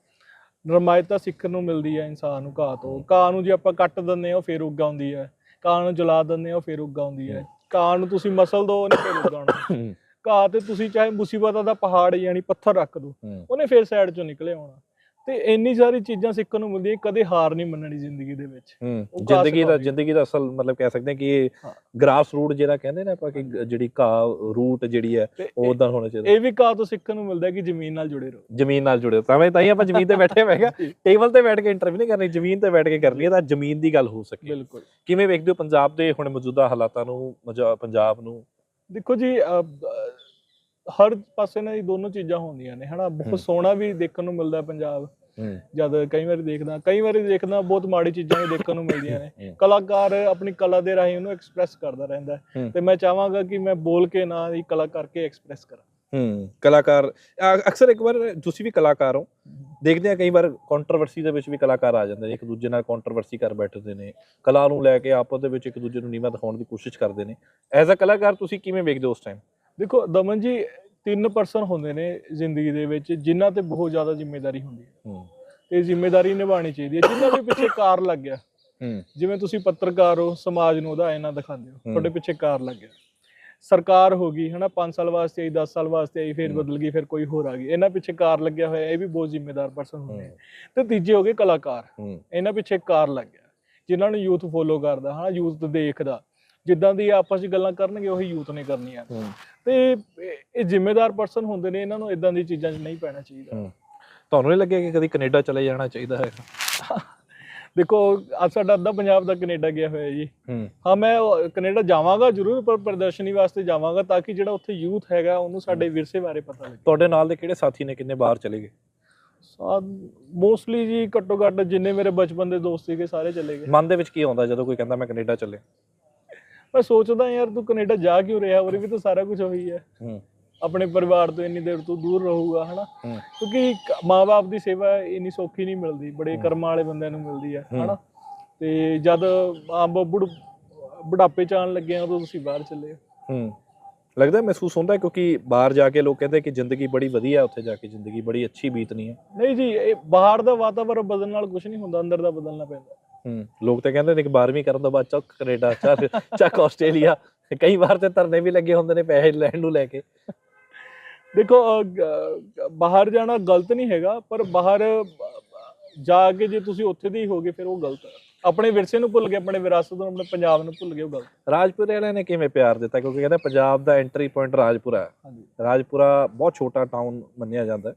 ਨਰਮਾਇਤਾ ਸਿੱਖਣ ਨੂੰ ਮਿਲਦੀ ਹੈ ਇਨਸਾਨ ਨੂੰ ਘਾਹ ਤੋਂ। ਘਾਹ ਨੂੰ ਜੇ ਆਪਾਂ ਕੱਟ ਦਿੰਦੇ ਆ ਉਹ ਫੇਰ ਉੱਗ ਆਉਂਦੀ ਹੈ ਘਾਹ ਨੂੰ ਜਲਾ ਦਿੰਦੇ ਆ ਉਹ ਫੇਰ ਉੱਗ ਆਉਂਦੀ ਹੈ। ਘਾਹ ਨੂੰ ਤੁਸੀਂ ਮਸਲ ਦੋ ਉਹਨੇ ਫੇਰ ਉੱਗ ਆਉਣਾ। ਘਾਹ ਤੇ ਤੁਸੀਂ ਚਾਹੇ ਮੁਸੀਬਤਾਂ ਦਾ ਪਹਾੜ ਯਾਨੀ ਪੱਥਰ ਰੱਖ ਦੋ ਉਹਨੇ ਫੇਰ ਸਾਈਡ ਚੋਂ ਨਿਕਲੇ ਆਉਣਾ। ਤੇ ਇੰਨੀ ਸਾਰੀ ਚੀਜ਼ਾਂ ਸਿੱਖਣ ਨੂੰ ਮਿਲਦੀਆਂ ਕਦੇ ਹਾਰ ਨਹੀਂ ਮੰਨਣੀ ਜ਼ਿੰਦਗੀ ਦੇ ਵਿੱਚ। ਹੂੰ ਜ਼ਿੰਦਗੀ ਦਾ। ਜ਼ਿੰਦਗੀ ਦਾ ਅਸਲ ਮਤਲਬ ਕਹਿ ਸਕਦੇ ਹਾਂ ਕਿ ਇਹ ਹਾਂ। ਗ੍ਰਾਸ ਰੂਟ ਜਿਹੜਾ ਕਹਿੰਦੇ ਨੇ ਆਪਾਂ ਕਿ ਜਿਹੜੀ ਘਾਹ ਰੂਟ ਜਿਹੜੀ ਹੈ ਉਹ ਉਦਾਂ ਹੋਣਾ ਚਾਹੀਦਾ। ਇਹ ਵੀ ਘਾਹ ਤੋਂ ਸਿੱਖਣ ਨੂੰ ਮਿਲਦਾ ਕਿ ਜ਼ਮੀਨ ਨਾਲ ਜੁੜੇ ਰਹੋ। ਜ਼ਮੀਨ ਨਾਲ ਜੁੜੇ ਹੋ। ਤਾਂ ਮੈਂ ਤਾਂ ਹੀ ਆਪਾਂ ਜ਼ਮੀਨ ਤੇ ਬੈਠੇ ਹੈਗਾ ਟੇਬਲ ਤੇ ਬੈਠ ਕੇ ਇੰਟਰਵਿਊ ਨਹੀਂ ਕਰਨੀ ਜ਼ਮੀਨ ਤੇ ਬੈਠ ਕੇ ਕਰਨੀ ਹੈ ਤਾਂ ਜ਼ਮੀਨ ਦੀ ਗੱਲ ਹੋ ਸਕੇ। ਬਿਲਕੁਲ। ਕਿਵੇਂ ਵੇਖਦੇ ਹੋ ਪੰਜਾਬ ਦੇ ਹੁਣ ਮੌਜੂਦਾ ਹਾਲਾਤਾਂ ਨੂੰ ਪੰਜਾਬ ਨੂੰ? ਦੇਖੋ ਜੀ ਹਰ ਪਾਸੇ ਨਾ ਇਹ ਦੋਨੋਂ ਚੀਜ਼ਾਂ ਹੁੰਦੀਆਂ ਨੇ ਹਨਾ? ਹੂੰ। ਬਹੁਤ ਸੋਹਣਾ ਵੀ ਦੇਖਣ ਨੂੰ ਮਿਲਦਾ ਪੰਜਾਬ। ਹੂੰ ਜਦ ਕਈ ਵਾਰੀ ਦੇਖਦਾ ਕਈ ਵਾਰੀ ਦੇਖਦਾ ਬਹੁਤ ਮਾੜੀ ਚੀਜ਼ਾਂ ਵੀ ਦੇਖਣ ਨੂੰ ਮਿਲਦੀਆਂ ਨੇ। ਕਲਾਕਾਰ ਆਪਣੀ ਕਲਾ ਦੇ ਰਾਹੀਂ ਉਹਨੂੰ ਐਕਸਪ੍ਰੈਸ ਕਰਦਾ ਰਹਿੰਦਾ। ਤੇ ਮੈਂ ਚਾਹਾਂਗਾ ਕਿ ਮੈਂ ਬੋਲ ਕੇ ਨਾ ਹੀ ਕਲਾ ਕਰਕੇ ਐਕਸਪ੍ਰੈਸ ਕਰਾਂ। ਹੂੰ ਕਲਾਕਾਰ ਅਕਸਰ ਇੱਕ ਵਾਰ ਤੁਸੀਂ ਵੀ ਕਲਾਕਾਰ ਹੋ। ਦੇਖਦੇ ਆ ਕਈ ਵਾਰ ਕੰਟਰੋਵਰਸੀ ਦੇ ਵਿੱਚ ਵੀ ਕਲਾਕਾਰ ਆ ਜਾਂਦੇ ਨੇ ਇੱਕ ਦੂਜੇ ਨਾਲ ਕੰਟਰੋਵਰਸੀ ਕਰ ਬੈਠਦੇ ਨੇ। ਕਲਾ ਨੂੰ ਲੈ ਕੇ ਆਪਸ ਦੇ ਵਿੱਚ ਇੱਕ ਦੂਜੇ ਨੂੰ ਨੀਵਾਂ ਦਿਖਾਉਣ ਦੀ ਕੋਸ਼ਿਸ਼ ਕਰਦੇ ਨੇ। ਐਜ਼ ਅ ਕਲਾਕਾਰ ਤੁਸੀਂ ਕਿਵੇਂ ਵੇਖਦੇ ਹੋ ਉਸ ਟਾਈਮ ਦੇਖੋ ਦਮਨ ਜੀ ਤਿੰਨ ਪਰਸਨ ਹੁੰਦੇ ਨੇ ਜ਼ਿੰਦਗੀ ਦੇ ਵਿੱਚ ਜਿਨ੍ਹਾਂ ਤੇ ਬਹੁਤ ਜ਼ਿਆਦਾ ਜ਼ਿੰਮੇਵਾਰੀ ਹੁੰਦੀ ਹੈ। ਹੂੰ। ਤੇ ਜ਼ਿੰਮੇਵਾਰੀ ਨਿਭਾਉਣੀ ਚਾਹੀਦੀ ਹੈ। ਜਿਨ੍ਹਾਂ ਦੇ ਪਿੱਛੇ ਕਾਰ ਲੱਗ ਗਿਆ। ਹੂੰ। ਜਿਵੇਂ ਤੁਸੀਂ ਪੱਤਰਕਾਰ ਹੋ ਸਮਾਜ ਨੂੰ ਉਹਦਾ ਆਇਨਾ ਦਿਖਾਉਂਦੇ ਹੋ। ਤੁਹਾਡੇ ਪਿੱਛੇ ਕਾਰ ਲੱਗ ਗਿਆ। ਸਰਕਾਰ ਹੋ ਗਈ ਹਨਾ 5 ਸਾਲ ਵਾਸਤੇ ਆਈ 10 ਸਾਲ ਵਾਸਤੇ ਆਈ ਫਿਰ। ਬਦਲ ਗਈ ਫਿਰ ਕੋਈ ਹੋਰ ਆ ਗਈ। ਇਹਨਾਂ ਪਿੱਛੇ ਕਾਰ ਲੱਗਿਆ ਹੋਇਆ ਇਹ ਵੀ ਬਹੁਤ ਜ਼ਿੰਮੇਦਾਰ ਪਰਸਨ ਹੁੰਦੇ ਆ ਤੇ ਤੀਜੇ ਹੋ ਗਏ ਕਲਾਕਾਰ। ਇਹਨਾਂ ਪਿੱਛੇ ਕਾਰ ਲੱਗ ਗਿਆ। ਜਿਨ੍ਹਾਂ ਨੂੰ ਯੂਥ ਫੋਲੋ ਕਰਦਾ ਹਨਾ ਯੂਥ ਦੇਖਦਾ ਜਿੱਦਾਂ ਦੀ ਆਪਸ ਵਿੱਚ ਗੱਲਾਂ ਕਰਨਗੇ ਉਹੀ ਯੂਥ ਨੇ ਕਰਨੀਆਂ। ਤੇ ਇਹ- ਜ਼ਿੰਮੇਦਾਰ ਪਰਸਨ ਹੁੰਦੇ ਨੇ ਇਹਨਾਂ ਨੂੰ ਇਦਾਂ ਦੀ ਚੀਜ਼ਾਂ 'ਚ ਨਹੀਂ ਪੈਣਾ ਚਾਹੀਦਾ। ਤੁਹਾਨੂੰ ਨਹੀਂ ਲੱਗਿਆ ਕਿ ਕਦੀ ਕੈਨੇਡਾ ਚਲੇ ਜਾਣਾ ਚਾਹੀਦਾ ਹੈ? ਦੇਖੋ ਅੱਜ ਸਾਡਾ ਅੱਧਾ ਪੰਜਾਬ ਦਾ ਕੈਨੇਡਾ ਗਿਆ ਹੋਇਆ ਜੀ। ਹੂੰ। ਮੈਂ ਕੈਨੇਡਾ ਜਾਵਾਂਗਾ ਜ਼ਰੂਰ ਪਰ ਪ੍ਰਦਰਸ਼ਨੀ ਵਾਸਤੇ ਜਾਵਾਂਗਾ ਤਾਂ ਕਿ ਜਿਹੜਾ ਉੱਥੇ ਯੂਥ ਹੈਗਾ ਉਹਨੂੰ ਸਾਡੇ ਵਿਰਸੇ ਬਾਰੇ ਪਤਾ ਲੱਗੇ। ਤੁਹਾਡੇ ਨਾਲ ਦੇ ਕਿਹੜੇ ਸਾਥੀ ਨੇ ਕਿੰਨੇ ਬਾਹਰ ਚਲੇ ਗਏ? ਮੋਸਟਲੀ ਜੀ ਘੱਟੋ ਘੱਟ ਜਿੰਨੇ ਮੇਰੇ ਬਚਪਨ ਦੇ ਦੋਸਤ ਸੀਗੇ ਸਾਰੇ ਚਲੇ ਗਏ। ਮਨ ਦੇ ਵਿੱਚ ਕੀ ਆਉਂਦਾ ਜਦੋਂ ਕੋਈ ਕਹਿੰਦਾ ਮੈਂ ਕੈਨੇਡਾ ਚੱਲੇ ਮੈਂ ਸੋਚਦਾ ਯਾਰ ਤੂੰ ਕੈਨੇਡਾ ਜਾ ਕਿਉਂ ਰਿਹਾ? ਉਰੇ ਵੀ ਤਾਂ ਸਾਰਾ ਕੁਝ ਉਹੀ ਹੈ। ਹੂੰ। ਆਪਣੇ ਪਰਿਵਾਰ ਤੋਂ ਇੰਨੀ ਦੇਰ ਤੋਂ ਦੂਰ ਰਹੂਗਾ ਹਨਾ? ਕਿਉਂਕਿ ਮਾਪੇ ਦੀ ਸੇਵਾ ਇੰਨੀ ਸੌਖੀ ਨਹੀਂ ਮਿਲਦੀ ਬੜੇ। ਕਰਮਾਂ ਵਾਲੇ ਬੰਦਿਆਂ ਨੂੰ ਮਿਲਦੀ ਹੈ। ਹਨਾ? ਤੇ ਜਦ ਆਪ ਬੁੜ ਬੁਢਾਪੇ ਚ ਆਉਣ ਲੱਗੇ ਆ ਉਦੋਂ ਤੁਸੀਂ ਬਾਹਰ ਚੱਲੇ ਹੋ। ਲੱਗਦਾ ਮਹਿਸੂਸ ਹੁੰਦਾ ਕਿਉਂਕਿ ਬਾਹਰ ਜਾ ਕੇ ਲੋਕ ਕਹਿੰਦੇ ਕਿ ਜ਼ਿੰਦਗੀ ਬੜੀ ਵਧੀਆ ਉੱਥੇ ਜਾ ਕੇ ਜ਼ਿੰਦਗੀ ਬੜੀ ਅੱਛੀ ਬੀਤਣੀ ਹੈ। ਨਹੀਂ ਜੀ ਇਹ ਬਾਹਰ ਦਾ ਵਾਤਾਵਰਨ ਬਦਲਣ ਨਾਲ ਕੁਝ ਨਹੀਂ ਹੁੰਦਾ ਅੰਦਰ ਦਾ ਬਦਲਣਾ ਪੈਂਦਾ। ਹੂੰ ਲੋਕ ਤਾਂ ਕਹਿੰਦੇ ਨੇ ਕਿ 12ਵੀਂ ਕਰਨ ਤੋਂ ਬਾਅਦ ਚੱਕ ਕੈਨੇਡਾ ਚੱਕ ਚੱਕ ਆਸਟ੍ਰੇਲੀਆ। ਕਈ ਵਾਰ ਤੇ ਧਰਨੇ ਵੀ ਲੱਗੇ ਹੁੰਦੇ ਨੇ ਪੈਸੇ ਲੈਣ ਨੂੰ ਲੈ ਕੇ। ਦੇਖੋ ਬਾਹਰ ਜਾਣਾ ਗਲਤ ਨਹੀਂ ਹੈਗਾ ਪਰ ਬਾਹਰ ਜਾ ਕੇ ਜੇ ਤੁਸੀਂ ਉੱਥੇ ਦੇ ਹੀ ਹੋਗੇ ਫਿਰ ਉਹ ਗਲਤ ਹੈ। ਆਪਣੇ ਵਿਰਸੇ ਨੂੰ ਭੁੱਲ ਗਏ ਆਪਣੇ ਵਿਰਾਸਤ ਨੂੰ ਆਪਣੇ ਪੰਜਾਬ ਨੂੰ ਭੁੱਲ ਗਏ ਉਹ ਗਲਤ ਰਾਜਪੁਰੇ ਵਾਲਿਆਂ ਨੇ ਕਿਵੇਂ ਪਿਆਰ ਦਿੱਤਾ? ਕਿਉਂਕਿ ਕਹਿੰਦੇ ਪੰਜਾਬ ਦਾ ਐਂਟਰੀ ਪੁਆਇੰਟ ਰਾਜਪੁਰਾ ਹੈ। ਰਾਜਪੁਰਾ ਬਹੁਤ ਛੋਟਾ ਟਾਊਨ ਮੰਨਿਆ ਜਾਂਦਾ।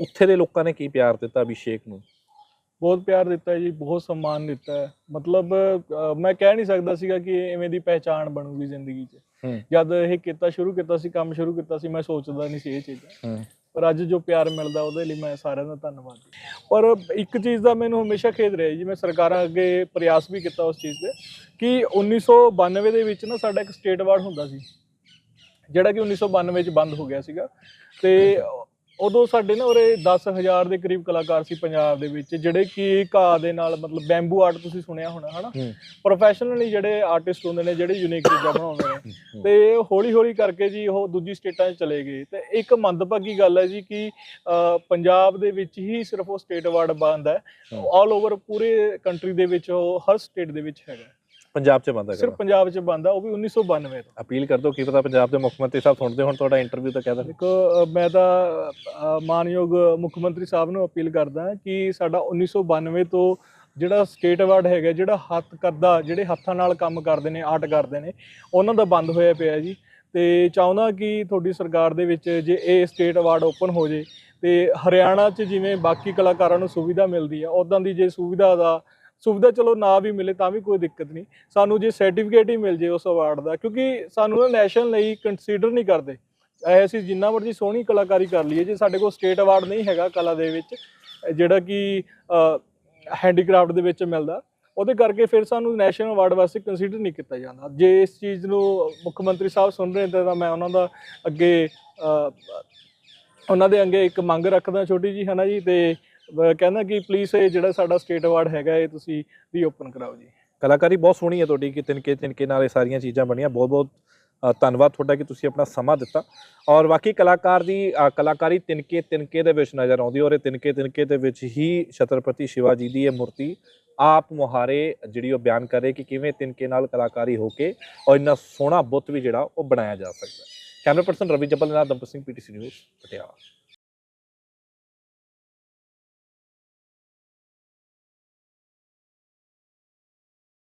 ਉੱਥੇ ਦੇ ਲੋਕਾਂ ਨੇ ਕੀ ਪਿਆਰ ਦਿੱਤਾ ਅਭਿਸ਼ੇਕ ਨੂੰ? ਬਹੁਤ ਪਿਆਰ ਦਿੱਤਾ ਜੀ ਬਹੁਤ ਸਨਮਾਨ ਦਿੱਤਾ ਹੈ। ਮਤਲਬ ਮੈਂ ਕਹਿ ਨਹੀਂ ਸਕਦਾ ਸੀਗਾ ਕਿ ਐਵੇਂ ਦੀ ਪਹਿਚਾਣ ਬਣੂਗੀ ਜ਼ਿੰਦਗੀ 'ਚ। ਜਦ ਇਹ ਕੀਤਾ ਸ਼ੁਰੂ ਕੀਤਾ ਸੀ ਕੰਮ ਸ਼ੁਰੂ ਕੀਤਾ ਸੀ ਮੈਂ ਸੋਚਦਾ ਨਹੀਂ ਸੀ ਇਹ ਚੀਜ਼ਾਂ। ਪਰ ਅੱਜ ਜੋ ਪਿਆਰ ਮਿਲਦਾ ਉਹਦੇ ਲਈ ਮੈਂ ਸਾਰਿਆਂ ਦਾ ਧੰਨਵਾਦੀ। ਪਰ ਇੱਕ ਚੀਜ਼ ਦਾ ਮੈਨੂੰ ਹਮੇਸ਼ਾ ਖੇਦ ਰਿਹਾ ਜੀ ਮੈਂ ਸਰਕਾਰਾਂ ਅੱਗੇ ਪ੍ਰਯਾਸ ਵੀ ਕੀਤਾ ਉਸ ਚੀਜ਼ ਤੇ ਕਿ 1992 ਦੇ ਵਿੱਚ ਨਾ ਸਾਡਾ ਇੱਕ ਸਟੇਟ ਅਵਾਰਡ ਹੁੰਦਾ ਸੀ ਜਿਹੜਾ ਕਿ 1992 ਚ ਬੰਦ ਹੋ ਗਿਆ ਸੀਗਾ। ਤੇ ਉਦੋਂ ਸਾਡੇ ਨਾ ਉਰੇ 10000 ਦੇ ਕਰੀਬ ਕਲਾਕਾਰ ਸੀ ਪੰਜਾਬ ਦੇ ਵਿੱਚ ਜਿਹੜੇ ਕਿ ਘਾਹ ਦੇ ਨਾਲ ਮਤਲਬ ਬੈਂਬੂ ਆਰਟ ਤੁਸੀਂ ਸੁਣਿਆ ਹੋਣਾ ਹਨਾ? ਪ੍ਰੋਫੈਸ਼ਨਲੀ ਜਿਹੜੇ ਆਰਟਿਸਟ ਹੁੰਦੇ ਨੇ ਜਿਹੜੇ ਯੂਨੀਕ ਚੀਜ਼ਾਂ ਬਣਾਉਂਦੇ ਨੇ। ਤੇ ਹੌਲੀ ਹੌਲੀ ਕਰਕੇ ਜੀ ਉਹ ਦੂਜੀ ਸਟੇਟਾਂ 'ਚ ਚਲੇ ਗਏ। ਤੇ ਇੱਕ ਮੰਦਭਾਗੀ ਗੱਲ ਹੈ ਜੀ ਕਿ ਪੰਜਾਬ ਦੇ ਵਿੱਚ ਹੀ ਸਿਰਫ ਉਹ ਸਟੇਟ ਅਵਾਰਡ ਬੰਦ ਹੈ। ਆਲ ਓਵਰ ਪੂਰੇ ਕੰਟਰੀ ਦੇ ਵਿੱਚ ਉਹ ਹਰ ਸਟੇਟ ਦੇ ਵਿੱਚ ਹੈਗਾ ਪੰਜਾਬ 'ਚ ਬੰਦਾ ਸਿਰਫ ਪੰਜਾਬ 'ਚ ਬੰਦ ਉਹ ਵੀ 1992 ਤੋਂ। ਅਪੀਲ ਕਰ ਦਿਓ ਕੀ ਪਤਾ ਪੰਜਾਬ ਦੇ ਮੁੱਖ ਮੰਤਰੀ ਸਾਹਿਬ ਸੁਣਦੇ ਹੋਣ ਤੁਹਾਡਾ ਇੰਟਰਵਿਊ ਤਾਂ ਕਹਿ ਦੇਖੋ ਅਹ, ਮੈਂ ਤਾਂ ਮਾਨਯੋਗ ਮੁੱਖ ਮੰਤਰੀ ਸਾਹਿਬ ਨੂੰ ਅਪੀਲ ਕਰਦਾ ਕਿ ਸਾਡਾ 1992 ਤੋਂ ਜਿਹੜਾ ਸਟੇਟ ਅਵਾਰਡ ਹੈਗਾ ਜਿਹੜਾ ਹੱਥ ਕਰਦਾ ਜਿਹੜੇ ਹੱਥਾਂ ਨਾਲ ਕੰਮ ਕਰਦੇ ਨੇ ਆਰਟ ਕਰਦੇ ਨੇ ਉਹਨਾਂ ਦਾ ਬੰਦ ਹੋਇਆ ਪਿਆ ਜੀ। ਤੇ ਚਾਹੁੰਦਾ ਕਿ ਤੁਹਾਡੀ ਸਰਕਾਰ ਦੇ ਵਿੱਚ ਜੇ ਇਹ ਸਟੇਟ ਅਵਾਰਡ ਓਪਨ ਹੋ ਜੇ ਤੇ ਹਰਿਆਣਾ 'ਚ ਜਿਵੇਂ ਬਾਕੀ ਕਲਾਕਾਰਾਂ ਨੂੰ ਸੁਵਿਧਾ ਮਿਲਦੀ ਆ ਉਦਾਂ ਦੀ ਜੇ ਸੁਵਿਧਾ ਦਾ ਸੁਵਿਧਾ ਚਲੋ ਨਾ ਵੀ ਮਿਲੇ ਤਾਂ ਵੀ ਕੋਈ ਦਿੱਕਤ ਨਹੀਂ। ਸਾਨੂੰ ਜੇ ਸਰਟੀਫਿਕੇਟ ਹੀ ਮਿਲ ਜੇ ਉਸ ਅਵਾਰਡ ਦਾ, ਕਿਉਂਕਿ ਸਾਨੂੰ ਨਾ ਨੈਸ਼ਨਲ ਲਈ ਕੰਸੀਡਰ ਨਹੀਂ ਕਰਦੇ। ਐ ਅਸੀਂ ਜਿੰਨਾ ਮਰਜ਼ੀ ਸੋਹਣੀ ਕਲਾਕਾਰੀ ਕਰ ਲਈਏ, ਜੇ ਸਾਡੇ ਕੋਲ ਸਟੇਟ ਅਵਾਰਡ ਨਹੀਂ ਹੈਗਾ ਕਲਾ ਦੇ ਵਿੱਚ, ਜਿਹੜਾ ਕਿ ਹੈਂਡੀਕ੍ਰਾਫਟ ਦੇ ਵਿੱਚ ਮਿਲਦਾ, ਉਹਦੇ ਕਰਕੇ ਫਿਰ ਸਾਨੂੰ ਨੈਸ਼ਨਲ ਅਵਾਰਡ ਵਾਸਤੇ ਕੰਸੀਡਰ ਨਹੀਂ ਕੀਤਾ ਜਾਂਦਾ। ਜੇ ਇਸ ਚੀਜ਼ ਨੂੰ ਮੁੱਖ ਮੰਤਰੀ ਸਾਹਿਬ ਸੁਣ ਰਹੇ ਤਾਂ ਮੈਂ ਉਹਨਾਂ ਦਾ ਅੱਗੇ ਉਹਨਾਂ ਦੇ ਅੱਗੇ ਇੱਕ ਮੰਗ ਰੱਖਦਾ, ਛੋਟੀ ਜੀ ਹਨਾ ਜੀ, ਤੇ ਕਹਿੰਦਾ ਕਿ ਪਲੀਜ਼ ਇਹ ਜਿਹੜਾ ਸਾਡਾ ਸਟੇਟ ਅਵਾਰਡ ਹੈਗਾ, ਇਹ ਤੁਸੀਂ ਰੀਓਪਨ ਕਰਾਓ ਜੀ। ਕਲਾਕਾਰੀ ਬਹੁਤ ਸੋਹਣੀ ਹੈ ਤੁਹਾਡੀ, ਕਿ ਤਿਨਕੇ ਤਿਨਕੇ ਨਾਲ ਇਹ ਸਾਰੀਆਂ ਚੀਜ਼ਾਂ ਬਣੀਆਂ। ਬਹੁਤ ਬਹੁਤ ਧੰਨਵਾਦ ਤੁਹਾਡਾ ਕਿ ਤੁਸੀਂ ਆਪਣਾ ਸਮਾਂ ਦਿੱਤਾ। ਔਰ ਬਾਕੀ ਕਲਾਕਾਰ ਦੀ ਕਲਾਕਾਰੀ ਤਿਨਕੇ ਤਿਨਕੇ ਦੇ ਵਿੱਚ ਨਜ਼ਰ ਆਉਂਦੀ ਔਰ ਇਹ ਤਿਨਕੇ ਤਿਨਕੇ ਦੇ ਵਿੱਚ ਹੀ ਛਤਰਪਤੀ ਸ਼ਿਵਾਜੀ ਦੀ ਇਹ ਮੂਰਤੀ ਆਪ ਮੁਹਾਰੇ ਜਿਹੜੀ ਉਹ ਬਿਆਨ ਕਰੇ ਕਿ ਕਿਵੇਂ ਤਿਨਕੇ ਨਾਲ ਕਲਾਕਾਰੀ ਹੋ ਕੇ ਔਰ ਇੰਨਾ ਸੋਹਣਾ ਬੁੱਤ ਵੀ ਜਿਹੜਾ ਉਹ ਬਣਾਇਆ ਜਾ ਸਕਦਾ ਕੈਮਰਾ ਪਰਸਨ ਰਵੀ ਜੱਬਲ ਨਾਲ ਦੰਪਤ ਸਿੰਘ ਪੀਟੀਸੀ ਨਿਊਜ਼, ਪਟਿਆਲਾ।